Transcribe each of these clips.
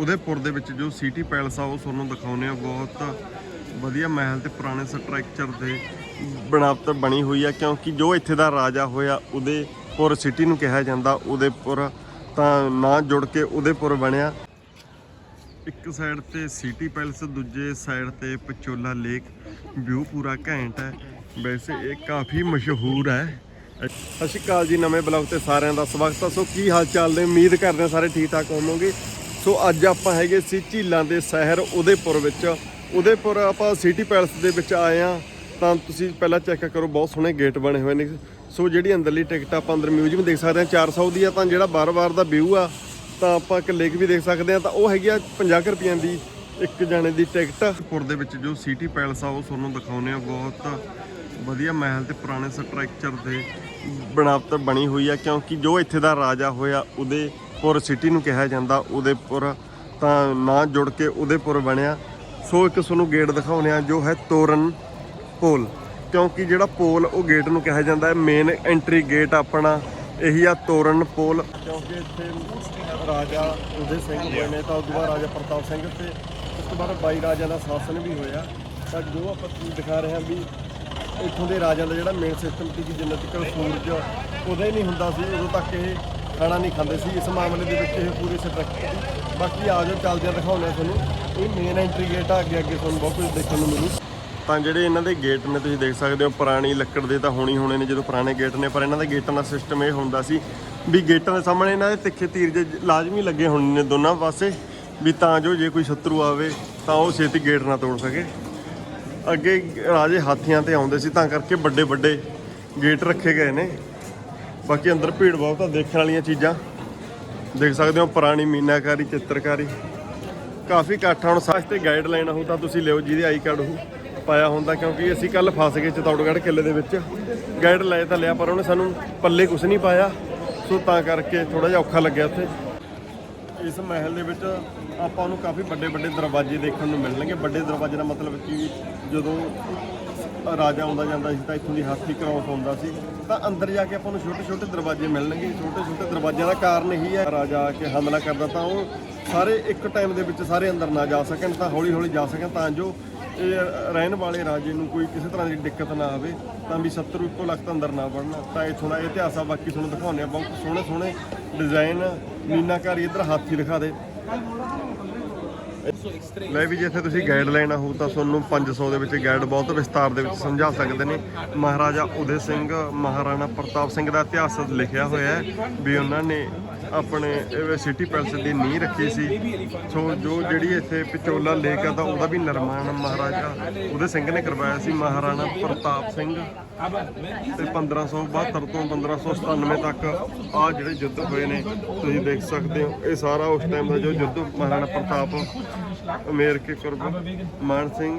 ਉਦੈਪੁਰ ਦੇ ਵਿੱਚ ਜੋ ਸਿਟੀ ਪੈਲਸ ਆ, ਉਹ ਤੁਹਾਨੂੰ ਦਿਖਾਉਂਦੇ ਆ ਬਹੁਤ ਵਧੀਆ ਮਹਿਲ ਤੇ ਪੁਰਾਣੇ ਸਟਰਕਚਰ ਦੇ ਬਣਾਵਟ ਬਣੀ ਹੋਈ ਆ, ਕਿਉਂਕਿ ਜੋ ਇੱਥੇ ਦਾ ਰਾਜਾ ਹੋਇਆ, ਉਦੈਪੁਰ ਸਿਟੀ ਨੂੰ ਕਿਹਾ ਜਾਂਦਾ, ਉਦੈਪੁਰ ਤਾਂ ਨਾਂ ਜੁੜ ਕੇ ਉਦੈਪੁਰ ਬਣਿਆ। ਇੱਕ ਸਾਈਡ ਤੇ ਸਿਟੀ ਪੈਲਸ, ਦੂਜੇ ਸਾਈਡ ਤੇ ਪਚੋਲਾ ਲੇਕ, ਵਿਊ ਪੂਰਾ ਘੈਂਟ ਹੈ। ਵੈਸੇ ਇਹ ਕਾਫੀ ਮਸ਼ਹੂਰ ਹੈ। ਸਤਿ ਸ਼੍ਰੀ ਅਕਾਲ ਜੀ, ਨਵੇਂ ਬਲੌਗ ਤੇ ਸਾਰਿਆਂ ਦਾ ਸਵਾਗਤ ਹੈ। ਸੋ ਕੀ ਹਾਲ ਚਾਲ ਨੇ? ਉਮੀਦ ਕਰਦੇ ਹਾਂ ਸਾਰੇ ਠੀਕ ਠਾਕ ਹੋਵੋਗੇ। ਸੋ ਅੱਜ ਆਪਾਂ ਹੈਗੇ ਸੀ ਝੀਲਾਂ ਦੇ ਸ਼ਹਿਰ ਉਦੇਪੁਰ ਵਿੱਚ। ਉਦੇਪੁਰ ਆਪਾਂ ਸਿਟੀ ਪੈਲਸ ਦੇ ਵਿੱਚ ਆਏ ਆ ਤਾਂ ਤੁਸੀਂ ਪਹਿਲਾਂ ਚੈੱਕ ਕਰੋ, ਬਹੁਤ ਸੋਹਣੇ ਗੇਟ ਬਣੇ ਹੋਏ ਨੇ। ਸੋ ਜਿਹੜੀ ਅੰਦਰਲੀ ਟਿਕਟ ਆਪਾਂ ਅੰਦਰ ਮਿਊਜ਼ੀਅਮ ਦੇਖ ਸਕਦੇ ਹਾਂ 400 ਦੀ ਆ, ਤਾਂ ਜਿਹੜਾ ਬਾਰ-ਬਾਰ ਦਾ ਵਿਊ ਆ, ਤਾਂ ਆਪਾਂ ਇੱਕ ਲੇਕ ਵੀ ਦੇਖ ਸਕਦੇ ਆ ਤਾਂ ਉਹ ਹੈਗੀ ਆ 50 ਕੁ ਰੁਪਈਆਂ ਦੀ ਇੱਕ ਜਣੇ ਦੀ ਟਿਕਟ। ਪੁਰ ਦੇ ਵਿੱਚ ਜੋ ਸਿਟੀ ਪੈਲਸ ਆ, ਉਹ ਤੁਹਾਨੂੰ ਦਿਖਾਉਂਦੇ ਆ ਬਹੁਤ ਵਧੀਆ ਮਹਿਲ ਤੇ ਪੁਰਾਣੇ ਸਟਰਕਚਰ ਦੇ ਬਣਾਵਟ ਬਣੀ ਹੋਈ ਆ, ਕਿਉਂਕਿ ਜੋ ਇੱਥੇ ਦਾ ਰਾਜਾ ਹੋਇਆ, ਉਹਦੇ ਉਦੇਪੁਰ ਸਿਟੀ ਨੂੰ ਕਿਹਾ ਜਾਂਦਾ ਉਦੈਪੁਰ ਤਾਂ ਨਾਂ ਜੁੜ ਕੇ ਉਦੈਪੁਰ ਬਣਿਆ। ਸੋ ਇੱਕ ਤੁਹਾਨੂੰ ਗੇਟ ਦਿਖਾਉਂਦੇ ਆ ਜੋ ਹੈ ਤੋਰਨ ਪੋਲ। ਕਿਉਂਕਿ ਜਿਹੜਾ ਪੋਲ ਉਹ ਗੇਟ ਨੂੰ ਕਿਹਾ ਜਾਂਦਾ ਹੈ ਮੇਨ ਐਂਟਰੀ ਗੇਟ ਆਪਣਾ, ਇਹੀ ਆ ਤੋਰਨ ਪੋਲ। ਕਿਉਂਕਿ ਇੱਥੇ ਰਾਜਾ ਉਦੇ ਸਿੰਘ ਹੋਏ ਨੇ, ਤਾਂ ਉਦੋਂ ਬਾਅਦ ਰਾਜਾ ਪ੍ਰਤਾਪ ਸਿੰਘ ਤੇ ਉਸ ਤੋਂ ਬਾਅਦ ਬਾਈ ਰਾਜਾ ਦਾ ਸ਼ਾਸਨ ਵੀ ਹੋਇਆ। ਤਾਂ ਜੋ ਆਪਾਂ ਤੁਹਾਨੂੰ ਦਿਖਾ ਰਹੇ ਹਾਂ ਵੀ ਇੱਥੋਂ ਦੇ ਰਾਜਿਆਂ ਦਾ ਜਿਹੜਾ ਮੇਨ ਸਿਸਟਮ ਸੀ ਕਿ ਜਿੰਨਾ ਤੱਕ ਸੂਰਜ ਉਦੋਂ ਹੀ ਨਹੀਂ ਹੁੰਦਾ ਸੀ, ਉਦੋਂ ਤੱਕ ਇਹ ਖਾਣਾ ਨਹੀਂ ਖਾਂਦੇ ਸੀ, ਇਸ ਮਾਮਲੇ ਦੇ ਵਿੱਚ ਇਹ ਪੂਰੇ ਸਟਰਕਚਰ ਬਾਕੀ ਆ ਜਾਓ, ਚੱਲਦੇ ਆ, ਦਿਖਾਉਂਦੇ ਆ ਤੁਹਾਨੂੰ। ਇਹ ਮੇਨ ਐਂਟਰੀ ਗੇਟ ਆ, ਅੱਗੇ ਅੱਗੇ ਤੁਹਾਨੂੰ ਬਹੁਤ ਕੁਝ ਦੇਖਣ ਨੂੰ ਮਿਲੂ। ਤਾਂ ਜਿਹੜੇ ਇਹਨਾਂ ਦੇ ਗੇਟ ਨੇ, ਤੁਸੀਂ ਦੇਖ ਸਕਦੇ ਹੋ, ਪੁਰਾਣੀ ਲੱਕੜ ਦੇ ਤਾਂ ਹੋਣੀ ਹੋਣੇ ਨੇ, ਜਦੋਂ ਪੁਰਾਣੇ ਗੇਟ ਨੇ, ਪਰ ਇਹਨਾਂ ਦੇ ਗੇਟਾਂ ਦਾ ਸਿਸਟਮ ਇਹ ਹੁੰਦਾ ਸੀ ਵੀ ਗੇਟਾਂ ਦੇ ਸਾਹਮਣੇ ਇਹਨਾਂ ਦੇ ਤਿੱਖੇ ਤੀਰ ਜੇ ਲਾਜ਼ਮੀ ਲੱਗੇ ਹੋਣੇ ਨੇ ਦੋਨਾਂ ਪਾਸੇ, ਵੀ ਤਾਂ ਜੋ ਜੇ ਕੋਈ ਸ਼ਤਰੂ ਆਵੇ, ਤਾਂ ਉਹ ਛੇਤੀ ਗੇਟ ਨਾ ਤੋੜ ਸਕੇ। ਅੱਗੇ ਰਾਜੇ ਹਾਥੀਆਂ ਤੇ ਆਉਂਦੇ ਸੀ, ਤਾਂ ਕਰਕੇ ਵੱਡੇ ਵੱਡੇ ਗੇਟ ਰੱਖੇ ਗਏ ਨੇ। ਬਾਕੀ ਅੰਦਰ ਭੀੜ ਬਹੁਤ ਆ, ਦੇਖਣ ਵਾਲੀਆਂ ਚੀਜ਼ਾਂ। ਦੇਖ ਸਕਦੇ ਹੋ ਪੁਰਾਣੀ ਮੀਨਾਕਾਰੀ, ਚਿੱਤਰਕਾਰੀ। ਕਾਫੀ ਇਕੱਠ ਹੁਣ ਸਾਸ ਤੇ ਗਾਈਡ ਲੈਣਾ ਹੋ ਤਾਂ ਤੁਸੀਂ ਲਿਓ, ਜਿਹਦੇ ਆਈ ਕਾਰਡ ਹੋ ਪਾਇਆ ਹੁੰਦਾ, ਕਿਉਂਕਿ ਅਸੀਂ ਕੱਲ ਫਸ ਗਏ ਚਤੌੜਗੜ੍ਹ ਕਿਲੇ ਦੇ ਵਿੱਚ। ਗਾਈਡ ਲੈ ਤਾਂ ਲਿਆ, ਪਰ ਉਹਨੇ ਸਾਨੂੰ ਪੱਲੇ ਕੁਝ ਨਹੀਂ ਪਾਇਆ। ਸੋ ਤਾਂ ਕਰਕੇ ਥੋੜਾ ਜਿਹਾ ਔਖਾ ਲੱਗਿਆ ਉੱਥੇ। ਇਸ ਮਹਿਲ ਦੇ ਵਿੱਚ ਆਪਾਂ ਨੂੰ ਕਾਫੀ ਵੱਡੇ ਵੱਡੇ ਦਰਵਾਜ਼ੇ ਦੇਖਣ ਨੂੰ ਮਿਲਣਗੇ। ਵੱਡੇ ਦਰਵਾਜ਼ੇ ਦਾ ਮਤਲਬ ਕਿ, ਜਦੋਂ ਰਾਜਾ ਆਉਂਦਾ ਜਾਂਦਾ ਸੀ ਤਾਂ ਇੱਥੋਂ ਦੀ ਹਾਥੀ ਕ੍ਰਾਸ ਹੁੰਦਾ ਸੀ। ਤਾਂ ਅੰਦਰ ਜਾ ਕੇ ਆਪਾਂ ਨੂੰ ਛੋਟੇ ਛੋਟੇ ਦਰਵਾਜ਼ੇ ਮਿਲਣਗੇ। ਛੋਟੇ ਛੋਟੇ ਦਰਵਾਜ਼ਿਆਂ ਦਾ ਕਾਰਨ ਇਹੀ ਹੈ, ਰਾਜਾ ਆ ਕੇ ਹਮਲਾ ਕਰਦਾ ਤਾਂ ਉਹ ਸਾਰੇ ਇੱਕ ਟਾਈਮ ਦੇ ਵਿੱਚ ਸਾਰੇ ਅੰਦਰ ਨਾ ਜਾ ਸਕਣ, ਤਾਂ ਹੌਲੀ ਹੌਲੀ ਜਾ ਸਕਣ, ਤਾਂ ਜੋ ਇਹ ਰਹਿਣ ਵਾਲੇ ਰਾਜੇ ਨੂੰ ਕੋਈ ਕਿਸੇ ਤਰ੍ਹਾਂ ਦੀ ਦਿੱਕਤ ਨਾ ਆਵੇ, ਤਾਂ ਵੀ ਸ਼ਤਰੂ ਇੱਕੋ ਲਖਤ ਅੰਦਰ ਨਾ ਵੜਨ। ਤਾਂ ਇਹ ਥੋੜਾ ਇਤਿਹਾਸ ਆ, ਬਾਕੀ ਤੁਹਾਨੂੰ ਦਿਖਾਉਂਦੇ ਆ ਬਹੁਤ ਸੋਹਣੇ ਸੋਹਣੇ ਡਿਜ਼ਾਈਨ ਮੀਨਾਕਾਰੀ ਇੱਧਰ ਹਾਥੀ ਦਿਖਾ ਦੇ। ਲੈ ਵੀ ਜੇ ਇੱਥੇ ਤੁਸੀਂ ਗਾਈਡਲਾਈਨ ਲੈਣਾ ਹੋ ਤਾਂ ਤੁਹਾਨੂੰ 500 ਦੇ ਵਿੱਚ ਗਾਈਡ ਬਹੁਤ ਵਿਸਤਾਰ ਦੇ ਵਿੱਚ ਸਮਝਾ ਸਕਦੇ ਨੇ। ਮਹਾਰਾਜਾ ਉਦੇ ਸਿੰਘ, ਮਹਾਰਾਣਾ ਪ੍ਰਤਾਪ ਸਿੰਘ ਦਾ ਇਤਿਹਾਸ ਲਿਖਿਆ ਹੋਇਆ ਹੈ ਵੀ ਉਹਨਾਂ ਨੇ ਆਪਣੇ ਸਿਟੀ ਪੈਲਸ ਦੀ ਨੀਂਹ ਰੱਖੀ ਸੀ। ਸੋ ਜੋ ਜਿਹੜੀ ਇੱਥੇ ਪਿਚੋਲਾ ਲੇਕ ਆ ਤਾਂ ਉਹਦਾ ਵੀ ਨਿਰਮਾਣ ਮਹਾਰਾਜਾ ਉਹਦੇ ਸਿੰਘ ਨੇ ਕਰਵਾਇਆ ਸੀ ਮਹਾਰਾਣਾ ਪ੍ਰਤਾਪ ਸਿੰਘ। ਤੇ 1572 ਤੋਂ 1597 ਤੱਕ ਆ ਜਿਹੜੇ ਯੁੱਧ ਹੋਏ ਨੇ, ਤੁਸੀਂ ਦੇਖ ਸਕਦੇ ਹੋ। ਇਹ ਸਾਰਾ ਉਸ ਟਾਈਮ ਦਾ ਜੋ ਯੁੱਧ ਮਹਾਰਾਣਾ ਪ੍ਰਤਾਪ, ਅਮੇਰ ਕੇ ਕੁਰਬ ਮਾਨ ਸਿੰਘ,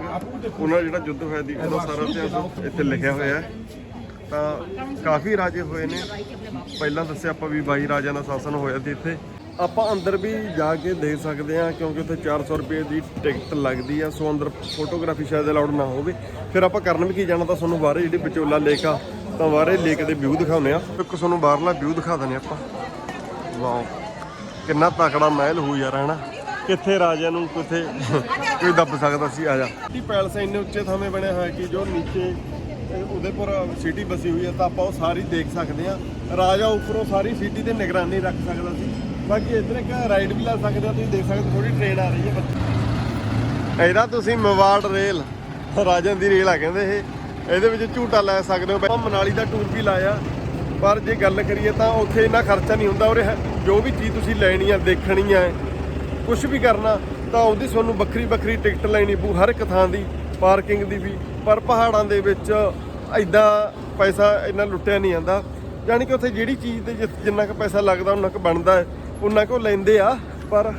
ਉਹਨਾਂ ਦਾ ਜਿਹੜਾ ਯੁੱਧ ਹੋਇਆ ਦੀ ਉਹਦਾ ਸਾਰਾ ਇਤਿਹਾਸ ਇੱਥੇ ਲਿਖਿਆ ਹੋਇਆ ਹੈ। ਤਾਂ ਕਾਫੀ ਰਾਜੇ ਹੋਏ ਨੇ। ਪਹਿਲਾਂ ਦੱਸਿਆ ਆਪਾਂ ਵੀ 22 ਰਾਜਿਆਂ ਦਾ ਸ਼ਾਸਨ ਹੋਇਆ ਸੀ ਇੱਥੇ। ਆਪਾਂ ਅੰਦਰ ਵੀ ਜਾ ਕੇ ਦੇਖ ਸਕਦੇ ਹਾਂ, ਕਿਉਂਕਿ ਉੱਥੇ 400 ਰੁਪਏ ਦੀ ਟਿਕਟ ਲੱਗਦੀ ਆ, ਸੋ ਅੰਦਰ ਫੋਟੋਗ੍ਰਾਫੀ ਸ਼ਾਇਦ ਅਲਾਉਡ ਨਾ ਹੋਵੇ। ਫਿਰ ਆਪਾਂ ਕਰਨ ਵੀ ਕੀ ਜਾਣਾ, ਤਾਂ ਤੁਹਾਨੂੰ ਬਾਹਰੇ ਜਿਹੜੀ ਵਿਚੋਲਾ ਲੇਕ ਆ, ਤਾਂ ਬਾਹਰੇ ਲੇਕ ਦੇ ਵਿਊ ਦਿਖਾਉਂਦੇ ਆ ਇੱਕ ਤੁਹਾਨੂੰ ਬਾਹਰਲਾ ਵਿਊ ਦਿਖਾ ਦਿੰਦੇ ਆਪਾਂ। ਵਾਓ, ਕਿੰਨਾ ਤਕੜਾ ਮਹਿਲ ਹੋ ਯਾਰ ਹਨਾ ਕਿੱਥੇ ਰਾਜਿਆਂ ਨੂੰ ਕਿੱਥੇ ਕੋਈ ਦੱਬ ਸਕਦਾ ਸੀ, ਆ ਜਾ। ਪੈਲਸ ਇੰਨੇ ਉੱਚੇ ਥਾਵੇਂ ਬਣਿਆ ਹੋਇਆ ਕਿ ਜੋ ਨੀਚੇ ਉਦੈਪੁਰ ਸਿਟੀ ਬਸੀ ਹੋਈ ਹੈ ਤਾਂ ਆਪਾਂ ਉਹ ਸਾਰੀ ਦੇਖ ਸਕਦੇ ਆ ਰਾਜਾ ਉੱਪਰੋਂ ਸਾਰੀ ਸਿਟੀ ਤੇ ਨਿਗਰਾਨੀ ਰੱਖ ਸਕਦਾ ਸੀ। ਬਾਕੀ ਇੱਧਰ ਇੱਕ ਰਾਈਡ ਵੀ ਲੈ ਸਕਦੇ ਹੋ, ਤੁਸੀਂ ਦੇਖ ਸਕਦੇ ਥੋੜੀ ਟ੍ਰੇਨ ਆ ਰਹੀ ਹੈ ਇਹਦਾ ਤੁਸੀਂ ਮਵਾੜ ਰੇਲ, ਰਾਜਨ ਦੀ ਰੇਲ ਆ ਕਹਿੰਦੇ ਇਹ। ਇਹਦੇ ਵਿੱਚ ਝੂਟਾ ਲੈ ਸਕਦੇ ਹੋ। ਆਪਾਂ ਮਨਾਲੀ ਦਾ ਟੂਰ ਵੀ ਲਾਇਆ। ਪਰ ਜੇ ਗੱਲ ਕਰੀਏ ਤਾਂ ਉੱਥੇ ਇੰਨਾ ਖਰਚਾ ਨਹੀਂ ਹੁੰਦਾ ਉਰੇ ਹੈ- ਜੋ ਵੀ ਚੀਜ਼ ਤੁਸੀਂ ਲੈਣੀ ਆ, ਦੇਖਣੀ ਆ ਕੁਝ ਵੀ ਕਰਨਾ, ਤਾਂ ਉਹਦੀ ਤੁਹਾਨੂੰ ਵੱਖਰੀ ਵੱਖਰੀ ਟਿਕਟ ਲੈਣੀ ਪਊ, ਹਰ ਇੱਕ ਥਾਂ ਦੀ ਪਾਰਕਿੰਗ ਦੀ ਵੀ। ਪਰ ਪਹਾੜਾਂ ਦੇ ਵਿੱਚ ਐਦਾਂ ਪੈਸਾ ਇੰਨਾ ਲੁੱਟਿਆ ਨਹੀਂ ਜਾਂਦਾ। ਯਾਨੀ ਕਿ ਉੱਥੇ ਜਿਹੜੀ ਚੀਜ਼ ਤੇ ਜਿ- ਜਿੰਨਾ ਕੁ ਪੈਸਾ ਲੱਗਦਾ ਉਹਨਾਂ ਕੁ ਬਣਦਾ ਹੈ ਉਹਨਾਂ ਕੁ ਲੈਂਦੇ ਆ। ਪਰ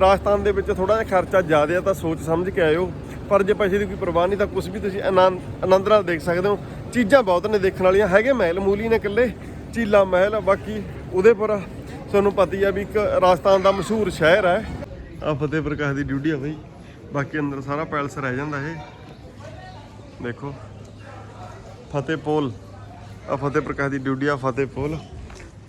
ਰਾਜਸਥਾਨ ਦੇ ਵਿੱਚ ਥੋੜਾ ਜਿਹਾ ਖਰਚਾ ਜ਼ਿਆਦਾ ਆ ਤਾਂ ਸੋਚ ਸਮਝ ਕੇ ਆਇਓ। ਪਰ ਜੇ ਪੈਸੇ ਦੀ ਕੋਈ ਪਰਵਾਹ ਨਹੀਂ ਤਾਂ ਕੁਝ ਵੀ ਤੁਸੀਂ ਆਨੰਦ ਆਨੰਦ ਨਾਲ ਦੇਖ ਸਕਦੇ ਹੋ। ਚੀਜ਼ਾਂ ਬਹੁਤ ਨੇ ਦੇਖਣ ਵਾਲੀਆਂ। ਹੈਗੇ ਮਹਿਲ ਮੂਲੀ ਨੇ ਇਕੱਲੇ। ਝੀਲਾ ਮਹਿਲ ਆ, ਬਾਕੀ ਉਦੇਪੁਰ ਤੁਹਾਨੂੰ ਪਤਾ ਹੀ ਆ ਵੀ ਇੱਕ ਰਾਜਸਥਾਨ ਦਾ ਮਸ਼ਹੂਰ ਸ਼ਹਿਰ ਹੈ। ਆ ਫਤਿਹ ਪ੍ਰਕਾਸ਼ ਦੀ ਡਿਊਟੀ ਆ ਬਈ। ਬਾਕੀ ਅੰਦਰ ਸਾਰਾ ਪੈਲਸ ਰਹਿ ਜਾਂਦਾ ਇਹ। ਦੇਖੋ। ਫਤਿਹਪੋਲ ਆ ਫਤਿਹ ਪ੍ਰਕਾਸ਼ ਦੀ ਡਿਊਟੀ ਆ ਫਤਿਹਪੋਲ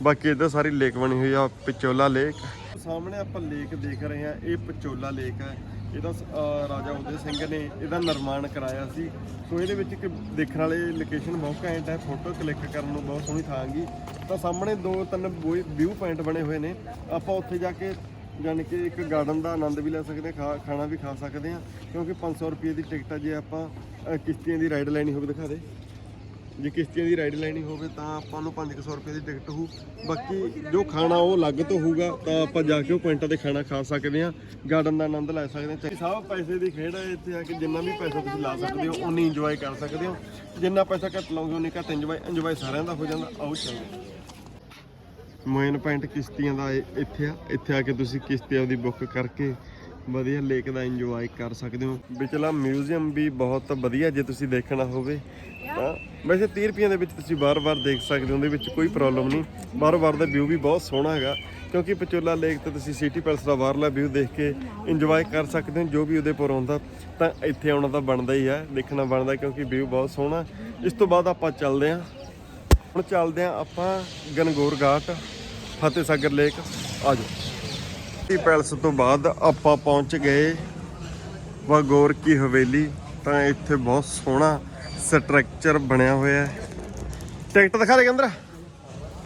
ਬਾਕੀ ਇੱਧਰ ਸਾਰੀ ਲੇਕ ਬਣੀ ਹੋਈ ਆ, ਪਿਚੋਲਾ ਲੇਕ ਸਾਹਮਣੇ ਆਪਾਂ ਲੇਕ ਦੇਖ ਰਹੇ ਹਾਂ ਇਹ ਪਚੋਲਾ ਲੇਕ ਹੈ ਇਹਦਾ ਸ- ਰਾਜਾ ਉਦੈ ਸਿੰਘ ਨੇ ਇਹਦਾ ਨਿਰਮਾਣ ਕਰਾਇਆ ਸੀ। ਸੋ ਇਹਦੇ ਵਿੱਚ ਇੱਕ ਦੇਖਣ ਵਾਲੇ ਲੋਕੇਸ਼ਨ ਬਹੁਤ ਘੈਂਟ ਹੈ ਫੋਟੋ ਕਲਿੱਕ ਕਰਨ ਨੂੰ ਬਹੁਤ ਸੋਹਣੀ ਥਾਂ ਗੀ ਤਾਂ ਸਾਹਮਣੇ ਦੋ ਤਿੰਨ ਵਿਊ ਪੁਆਇੰਟ ਬਣੇ ਹੋਏ ਨੇ। ਆਪਾਂ ਉੱਥੇ ਜਾ ਕੇ ਜਾਣੀ ਕਿ ਇੱਕ ਗਾਰਡਨ ਦਾ ਆਨੰਦ ਵੀ ਲੈ ਸਕਦੇ ਹਾਂ ਖਾ- ਖਾਣਾ ਵੀ ਖਾ ਸਕਦੇ ਹਾਂ ਕਿਉਂਕਿ 500 ਰੁਪਏ ਦੀ ਟਿਕਟ ਹੈ ਜੇ ਆਪਾਂ ਕਿਸ਼ਤੀਆਂ ਦੀ ਰਾਈਡ ਲੈਣੀ ਹੋਵੇ ਦਿਖਾ ਦੇ। ਜੇ ਕਿਸ਼ਤੀਆਂ ਦੀ ਰਾਈਡ ਲੈਣੀ ਹੋਵੇ ਤਾਂ ਆਪਾਂ ਨੂੰ 500 ਰੁਪਏ ਦੀ ਟਿਕਟ ਹੋਊ। ਬਾਕੀ ਜੋ ਖਾਣਾ ਉਹ ਅਲੱਗ ਤੋਂ ਹੋਊਗਾ, ਤਾਂ ਆਪਾਂ ਜਾ ਕੇ ਉਹ ਪੁਆਇੰਟਾਂ ਤੇ ਖਾਣਾ ਖਾ ਸਕਦੇ ਹਾਂ ਗਾਰਡਨ ਦਾ ਆਨੰਦ ਲੈ ਸਕਦੇ ਹਾਂ। ਚਾਹੇ ਸਭ ਪੈਸੇ ਦੀ ਖੇਡ ਹੈ ਇੱਥੇ ਆ ਕੇ, ਜਿੰਨਾ ਵੀ ਪੈਸਾ ਤੁਸੀਂ ਲਾ ਸਕਦੇ ਹੋ ਉਨੀ ਇੰਜੋਏ ਕਰ ਸਕਦੇ ਹੋ। ਜਿੰਨਾ ਪੈਸਾ ਘੱਟ ਲਾਓਗੇ ਉਨੀ ਘੱਟ ਇੰਜੋਏ ਇੰਜੋਏ ਸਾਰਿਆਂ ਦਾ ਹੋ ਜਾਂਦਾ, ਆਓ ਚੱਲਦੇ ਮੇਨ ਪੁਆਇੰਟ ਕਿਸ਼ਤੀਆਂ ਦਾ ਇੱਥੇ ਆ। ਇੱਥੇ ਆ ਕੇ ਤੁਸੀਂ ਕਿਸ਼ਤੀ ਆਪਦੀ ਬੁੱਕ ਕਰਕੇ ਵਧੀਆ ਲੇਕ ਦਾ ਇੰਜੋਏ ਕਰ ਸਕਦੇ ਹੋ। ਵਿਚਲਾ ਮਿਊਜ਼ੀਅਮ ਵੀ ਬਹੁਤ ਵਧੀਆ ਜੇ ਤੁਸੀਂ ਦੇਖਣਾ ਹੋਵੇ। ਤਾਂ ਵੈਸੇ 30 ਰੁਪਈਆਂ ਦੇ ਵਿੱਚ ਤੁਸੀਂ ਬਾਰ-ਬਾਰ ਦੇਖ ਸਕਦੇ ਹੋ, ਉਹਦੇ ਵਿੱਚ ਕੋਈ ਪ੍ਰੋਬਲਮ ਨਹੀਂ। ਬਾਰ-ਬਾਰ ਦਾ ਵਿਊ ਵੀ ਬਹੁਤ ਸੋਹਣਾ ਹੈਗਾ। ਕਿਉਂਕਿ ਪਚੋਲਾ ਲੇਕ ਤੇ ਤੁਸੀਂ ਸਿਟੀ ਪੈਲਸ ਦਾ ਬਾਹਰਲਾ ਵਿਊ ਦੇਖ ਕੇ ਇੰਜੋਏ ਕਰ ਸਕਦੇ ਹੋ, ਜੋ ਵੀ ਉਹਦੇ ਪਰ ਆਉਂਦਾ, ਤਾਂ ਇੱਥੇ ਆਉਣਾ ਤਾਂ ਬਣਦਾ ਹੀ ਹੈ ਦੇਖਣਾ ਬਣਦਾ ਕਿਉਂਕਿ ਵਿਊ ਬਹੁਤ ਸੋਹਣਾ। ਇਸ ਤੋਂ ਬਾਅਦ ਆਪਾਂ ਚੱਲਦੇ ਹਾਂ। ਹੁਣ ਚੱਲਦੇ ਹਾਂ ਆਪਾਂ ਗਨਗੋਰ ਘਾਟ, ਫਤਿਹ ਸਾਗਰ ਲੇਕ। ਆ ਜਾਓ। ਸਿਟੀ ਪੈਲਸ ਤੋਂ ਬਾਅਦ ਆਪਾਂ ਪਹੁੰਚ ਗਏ ਵਾਗੋਰ ਕੀ ਹਵੇਲੀ, ਤਾਂ ਇੱਥੇ ਬਹੁਤ ਸੋਹਣਾ ਸਟਰਕਚਰ ਬਣਿਆ ਹੋਇਆ ਹੈ। ਟਿਕਟ ਦਿਖਾ ਦੇ ਅੰਦਰ।